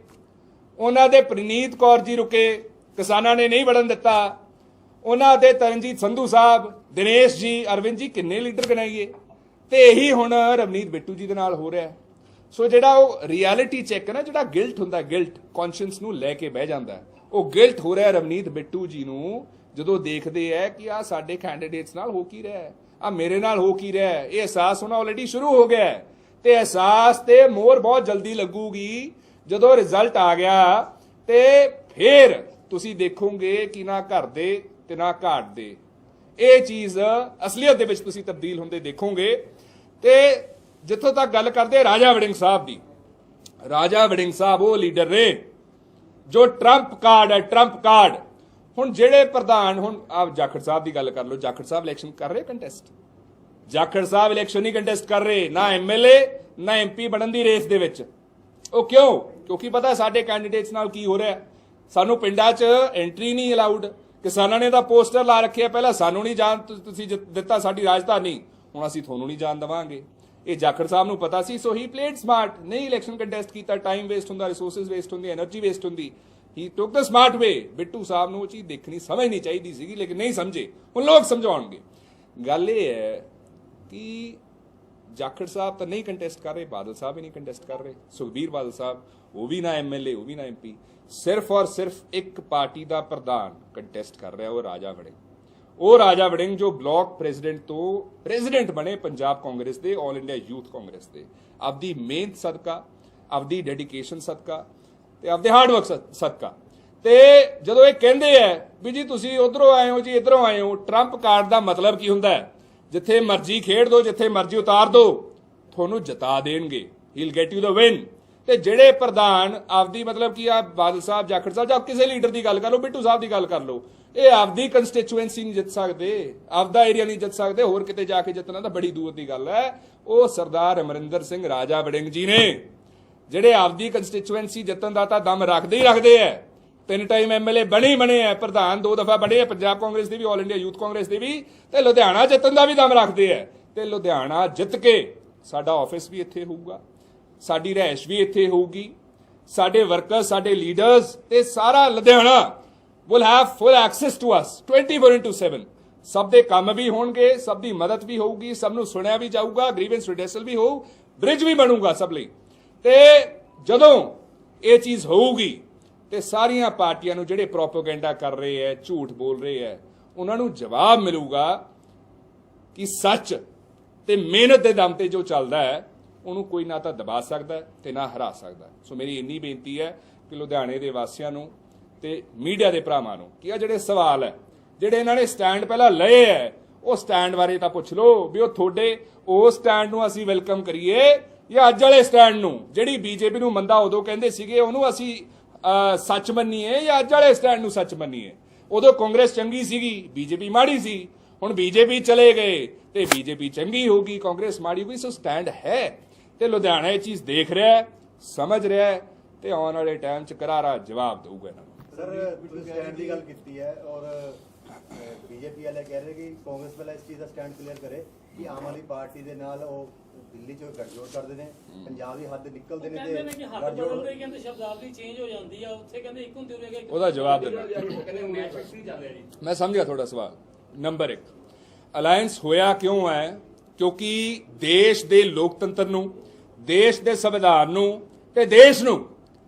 ਉਹਨਾਂ ਦੇ ਪ੍ਰਨੀਤ ਕੌਰ ਜੀ ਰੁਕੇ। ਕਿਸਾਨਾਂ ਨੇ ਨਹੀਂ ਵੜਨ ਦਿੱਤਾ। ਉਹਨਾਂ ਦੇ ਤਰਨਜੀਤ ਸੰਧੂ ਸਾਹਿਬ, ਦਿਨੇਸ਼ ਜੀ, ਅਰਵਿੰਦ ਜੀ ਕਿੰਨੇ ਲੀਡਰ ਗਣਾਈਏ ਤੇ ਇਹੀ ਹੁਣ ਰਵਨੀਤ ਬਿੱਟੂ ਜੀ ਦੇ ਨਾਲ ਹੋ ਰਿਹਾ ਹੈ। ਸੋ ਜਿਹੜਾ ਉਹ ਰਿਐਲਿਟੀ ਚੈੱਕ ਹੈ ਨਾ, ਜਿਹੜਾ ਗਿਲਟ ਹੁੰਦਾ ਗਿਲਟ ਕੌਨਸ਼ੀਅੰਸ ਨੂੰ ਲੈ ਕੇ ਬਹਿ ਜਾਂਦਾ ਉਹ ਗਿਲਟ ਹੋ ਰਿਹਾ ਰਵਨੀਤ ਬਿੱਟੂ ਜੀ ਨੂੰ, ਜਦੋਂ ਦੇਖਦੇ ਹੈ ਕਿ ਆ ਸਾਡੇ ਕੈਂਡੀਡੇਟਸ ਨਾਲ ਹੋ ਕੀ ਰਿਹਾ ਆ ਮੇਰੇ ਨਾਲ ਹੋ ਕੀ ਰਿਹਾ ਇਹ ਅਹਿਸਾਸ ਹੋਣਾ ਆਲਰੇਡੀ ਸ਼ੁਰੂ ਹੋ ਗਿਆ ਤੇ ਅਹਿਸਾਸ ਤੇ ਮੋਹਰ ਬਹੁਤ ਜਲਦੀ ਲੱਗੂਗੀ। ਜਦੋਂ ਰਿਜ਼ਲਟ ਆ ਗਿਆ, ਤੇ ਫੇਰ ਤੁਸੀਂ ਦੇਖੋਗੇ ਕਿ ਨਾ ਘਰ ਦੇ ਤੇ ਨਾ ਘਾਟ ਦੇ। ਇਹ ਚੀਜ਼ ਅਸਲੀਅਤ ਦੇ ਵਿੱਚ ਤੁਸੀਂ ਤਬਦੀਲ ਹੁੰਦੇ ਦੇਖੋਗੇ। ਤੇ ਜਿੱਥੋਂ ਤੱਕ ਗੱਲ ਕਰਦੇ ਰਾਜਾ ਵੜਿੰਗ ਸਾਹਿਬ ਦੀ। ਰਾਜਾ ਵੜਿੰਗ ਸਾਹਿਬ ਉਹ ਲੀਡਰ ਨੇ ਜੋ ਟਰੰਪ ਕਾਰਡ ਹੈ, ਟਰੰਪ ਕਾਰਡ। ਹੁਣ ਜਿਹੜੇ ਪ੍ਰਧਾਨ, ਹੁਣ ਆਪ ਜਾਖੜ ਸਾਹਿਬ ਦੀ ਗੱਲ ਕਰ ਲਓ। ਜਾਖੜ ਸਾਹਿਬ ਇਲੈਕਸ਼ਨ ਕਰ ਰਹੇ ਕੰਟੈਸਟ ਜਾਖੜ ਸਾਹਿਬ ਇਲੈਕਸ਼ਨ ਨਹੀਂ ਕੰਟੈਸਟ ਕਰ ਰਹੇ, ਨਾ ਐਮਐਲਏ ਨਾ ਐਮਪੀ ਬਣਨ ਦੀ ਰੇਸ ਦੇ ਵਿੱਚ। ਉਹ ਕਿਉਂ? ਕਿਉਂਕਿ ਪਤਾ ਸਾਡੇ ਕੈਂਡੀਡੇਟਸ ਨਾਲ ਕੀ ਹੋ ਰਿਹਾ ਸਾਨੂੰ ਪਿੰਡਾਂ 'ਚ ਐਂਟਰੀ ਨਹੀਂ ਅਲਾਉਡ ਕਿਸਾਨਾਂ ਨੇ ਤਾਂ ਪੋਸਟਰ ਲਾ ਰੱਖਿਆ ਪਹਿਲਾਂ ਸਾਨੂੰ ਨਹੀਂ ਜਾਣ ਤੁਸੀਂ ਦਿੱਤਾ ਸਾਡੀ ਰਾਜਧਾਨੀ। ਹੁਣ ਅਸੀਂ ਤੁਹਾਨੂੰ ਨਹੀਂ ਜਾਣ ਦੇਵਾਂਗੇ। ਇਹ ਜਾਖੜ ਸਾਹਿਬ ਨੂੰ ਪਤਾ ਸੀ ਸੋ ਹੀ ਪਲੇਡ ਸਮਾਰਟ ਨਹੀਂ ਇਲੈਕਸ਼ਨ ਕੰਟੈਸਟ ਕੀਤਾ ਟਾਈਮ ਵੇਸਟ ਹੁੰਦਾ ਰਿਸੋਰਸਸ ਵੇਸਟ ਹੁੰਦੀ એનર્ਜੀ ਵੇਸਟ ਹੁੰਦੀ। ਹੀ ਟੁਕ ਦ ਸਮਾਰਟ ਵੇ ਬਿੱਟੂ ਸਾਹਿਬ ਨੂੰ ਉਹ ਚੀਜ਼ ਦੇਖਣੀ ਸਮਝ ਨਹੀਂ ਚਾਹੀਦੀ ਸੀਗੀ, ਲੇਕਿਨ ਨਹੀਂ ਸਮਝੇ। ਹੁਣ ਲੋਕ ਸਮਝਾਉਣਗੇ। ਗੱਲ ਇਹ ਹੈ ਕਿ ਜਾਖੜ ਸਾਹਿਬ ਤਾਂ ਨਹੀਂ ਕੰਟੈਸਟ ਕਰ ਰਹੇ, ਬਾਦਲ ਸਾਹਿਬ ਵੀ ਨਹੀਂ ਕੰਟੈਸਟ ਕਰ ਰਹੇ, ਸੁਖਬੀਰ ਬਾਦਲ ਸਾਹਿਬ, ਉਹ ਵੀ ਨਾ ਐਮਐਲਏ ਉਹ ਵੀ ਨਾ ਐਮਪੀ ਸਿਰਫ ਔਰ ਸਿਰਫ ਇੱਕ ਪਾਰਟੀ ਦਾ ਪ੍ਰਧਾਨ ਕੰਟੈਸਟ ਕਰ ਰਿਹਾ, ਉਹ ਰਾਜਾ ਵੜੇ ਉਹ ਰਾਜਾ ਵੜਿੰਗ ਜੋ ਬਲਾਕ ਪ੍ਰੈਜ਼ੀਡੈਂਟ ਤੋਂ ਪ੍ਰੈਜ਼ੀਡੈਂਟ ਬਣੇ ਪੰਜਾਬ ਕਾਂਗਰਸ ਦੇ 올 ਇੰਡੀਆ ਯੂਥ ਕਾਂਗਰਸ ਦੇ। ਆਪਦੀ ਮਿਹਨਤ ਸਦਕਾ, ਆਪਦੀ ਡੈਡੀਕੇਸ਼ਨ ਸਦਕਾ ਤੇ ਆਪਦੇ ਹਾਰਡ ਵਰਕ ਸਦਕਾ। ਤੇ ਜਦੋਂ ਇਹ ਕਹਿੰਦੇ ਆ ਵੀ ਜੀ ਤੁਸੀਂ ਉਧਰੋਂ ਆਏ ਹੋ ਜੀ, ਇਧਰੋਂ ਆਏ ਹੋ ਟਰੰਪ ਕਾਰਡ ਦਾ ਮਤਲਬ ਕੀ ਹੁੰਦਾ ਹੈ ਜਿੱਥੇ ਮਰਜ਼ੀ ਖੇਡ ਦੋ, ਜਿੱਥੇ ਮਰਜ਼ੀ ਉਤਾਰ ਦੋ, ਤੁਹਾਨੂੰ ਜਿਤਾ ਦੇਣਗੇ। He get you the win ਤੇ ਜਿਹੜੇ ਪ੍ਰਧਾਨ ਆਪਦੀ ਮਤਲਬ ਕੀ ਆ, ਬਾਦਲ ਸਾਹਿਬ, ਜਾਖੜ ਸਾਹਿਬ ਜਾਂ ਕਿਸੇ ਲੀਡਰ ਦੀ ਗੱਲ ਕਰ ਲਓ, ਬਿੱਟੂ ਸਾਹਿਬ ਦੀ ਗੱਲ ਕਰ ਲਓ ਇਹ ਆਪਦੀ ਕਨਸਟੀਚੁਐਂਸੀ ਨਹੀਂ ਜਿੱਤ ਸਕਦੇ, ਆਪਦਾ ਏਰੀਆ ਨਹੀਂ ਜਿੱਤ ਸਕਦੇ, ਹੋਰ ਕਿਤੇ ਜਾ ਕੇ ਜਿੱਤਣਾ ਤਾਂ ਬੜੀ ਦੂਰ ਦੀ ਗੱਲ ਹੈ। ਉਹ ਸਰਦਾਰ ਅਮਰਿੰਦਰ ਸਿੰਘ ਰਾਜਾ ਵੜਿੰਗ ਜੀ ਨੇ, ਜਿਹੜੇ ਆਪਦੀ ਕਨਸਟੀਚੁਐਂਸੀ ਜਿੱਤਣ ਦਾ ਤਾਂ ਦਮ ਰੱਖਦੇ ਹੀ ਰੱਖਦੇ ਐ ਤਿੰਨ ਟਾਈਮ ਐਮਐਲਏ ਬਣੇ ਬਣੇ ਐ ਪ੍ਰਧਾਨ ਦੋ ਦਫਾ ਬਣੇ ਪੰਜਾਬ ਕਾਂਗਰਸ ਦੇ ਵੀ ਆਲ ਇੰਡੀਆ ਯੂਥ ਕਾਂਗਰਸ ਦੇ ਵੀ, ਤੇ ਲੁਧਿਆਣਾ ਜਿੱਤਣ ਦਾ ਵੀ ਦਮ ਰੱਖਦੇ ਐ ਤੇ ਲੁਧਿਆਣਾ ਜਿੱਤ ਕੇ ਸਾਡਾ ਆਫਿਸ ਵੀ ਇੱਥੇ ਹੋਊਗਾ, ਸਾਡੀ ਰਹਿائش ਵੀ ਇੱਥੇ ਹੋਊਗੀ, ਸਾਡੇ ਵਰਕਰ ਸਾਡੇ ਲੀਡਰਸ ਤੇ ਸਾਰਾ Ludhiana will have full access to us 24/7 ਸਭ ਦੇ ਕੰਮ ਵੀ ਹੋਣਗੇ ਸਭ ਦੀ ਮਦਦ ਵੀ ਹੋਊਗੀ ਸਭ ਨੂੰ ਸੁਣਿਆ ਵੀ ਜਾਊਗਾ ਗ੍ਰੀਵੈਂਸ ਰਿਡੈਸਲ ਵੀ ਹੋਊ ਬ੍ਰਿਜ ਵੀ ਬਣੂਗਾ ਸਭ ਲਈ ਤੇ ਜਦੋਂ ਇਹ ਚੀਜ਼ ਹੋਊਗੀ ਤੇ ਸਾਰੀਆਂ ਪਾਰਟੀਆਂ ਨੂੰ ਜਿਹੜੇ ਪ੍ਰੋਪਗੈਂਡਾ ਕਰ ਰਹੇ ਐ ਝੂਠ ਬੋਲ ਰਹੇ ਐ ਉਹਨਾਂ ਨੂੰ ਜਵਾਬ ਮਿਲੂਗਾ ਕਿ ਸੱਚ ਤੇ ਮਿਹਨਤ ਦੇ ਦਮ ਤੇ ਜੋ ਚੱਲਦਾ ਹੈ ਉਹਨੂੰ ਕੋਈ ਨਾ ਤਾਂ ਦਬਾ ਸਕਦਾ ਤੇ ਨਾ ਹਰਾ ਸਕਦਾ ਸੋ ਮੇਰੀ ਇੰਨੀ ਬੇਨਤੀ ਹੈ ਕਿ ਲੁਧਿਆਣੇ ਦੇ ਵਾਸੀਆਂ ਨੂੰ ਤੇ ਮੀਡੀਆ ਦੇ ਭਰਾਵਾਂ ਨੂੰ ਕਿ ਆ ਜਿਹੜੇ ਸਵਾਲ ਹੈ, ਜਿਹੜੇ ਇਹਨਾਂ ਨੇ ਸਟੈਂਡ ਪਹਿਲਾਂ ਲਏ ਹੈ, ਉਹ ਸਟੈਂਡ ਬਾਰੇ ਤਾਂ ਪੁੱਛ ਲਓ ਵੀ ਉਹ ਤੁਹਾਡੇ ਉਹ ਸਟੈਂਡ ਨੂੰ ਅਸੀਂ ਵੈਲਕਮ ਕਰੀਏ ਜਾਂ ਅੱਜ ਵਾਲੇ ਸਟੈਂਡ ਨੂੰ, ਜਿਹੜੀ ਬੀਜੇਪੀ ਨੂੰ ਮੰਦਾ ਉਦੋਂ ਕਹਿੰਦੇ ਸੀਗੇ, ਉਹਨੂੰ ਅਸੀਂ ਸੱਚ ਮੰਨੀਏ ਜਾਂ ਅੱਜ ਵਾਲੇ ਸਟੈਂਡ ਨੂੰ ਸੱਚ ਮੰਨੀਏ? ਉਦੋਂ ਕਾਂਗਰਸ ਚੰਗੀ ਸੀਗੀ, ਬੀਜੇਪੀ ਮਾੜੀ ਸੀ, ਹੁਣ ਬੀਜੇਪੀ ਚਲੇ ਗਏ ਤੇ ਬੀਜੇਪੀ ਚੰਗੀ ਹੋਗੀ ਕਾਂਗਰਸ ਮਾੜੀ ਹੋਈ ਸੋ ਸਟੈਂਡ ਹੈ। ਤੇ ਲੁਧਿਆਣਾ ਇਹ ਚੀਜ਼ ਦੇਖ ਰਿਹਾ ਸਮਝ ਰਿਹਾ ਤੇ ਆਉਣ ਵਾਲੇ ਟਾਈਮ 'ਚ ਕਰਾਰਾ ਜਵਾਬ ਦੇਊਗਾ ਇਹਨਾਂ ਨੂੰ। ਸਰ ਤੁਸੀਂ ਸਟੈਂਡ ਦੀ ਗੱਲ ਕੀਤੀ ਹੈ ਔਰ ਬੀਜੇਪੀ ਵਾਲੇ ਕਹਿ ਰਹੇ ਕਿ ਕਾਂਗਰਸ ਵਾਲਾ ਇਸ ਚੀਜ਼ ਦਾ ਸਟੈਂਡ ਕਲੀਅਰ ਕਰੇ ਕਿ ਆਮ ਆਦਮੀ ਪਾਰਟੀ ਦੇ ਨਾਲ ਉਹ ਦਿੱਲੀ ਚੋਂ ਗੱਠਜੋੜ ਕਰਦੇ ਨੇ ਪੰਜਾਬ ਦੀ ਹੱਦ ਨਿਕਲਦੇ ਨੇ ਹੱਥ ਗੱਠਜੋੜ- ਕਹਿੰਦੇ ਸ਼ਬਦਾਵਲੀ ਚੇਂਜ ਹੋ ਜਾਂਦੀ ਆ ਉੱਥੇ ਕਹਿੰਦੇ ਇੱਕ ਹੁੰਦੀ ਹੋਵੇਗਾ ਉਹਦਾ ਜਵਾਬ ਜੀ। ਮੈਂ ਸਮਝਿਆ ਤੁਹਾਡਾ ਸਵਾਲ। ਨੰਬਰ 1 ਅਲਾਈਅੰਸ ਹੋਇਆ ਕਿਉਂ ਹੈ? ਕਿਉਂਕਿ ਦੇਸ਼ ਦੇ ਲੋਕਤੰਤਰ ਨੂੰ ਦੇਸ਼ ਦੇ ਸੰਵਿਧਾਨ ਨੂੰ ਤੇ ਦੇਸ਼ ਨੂੰ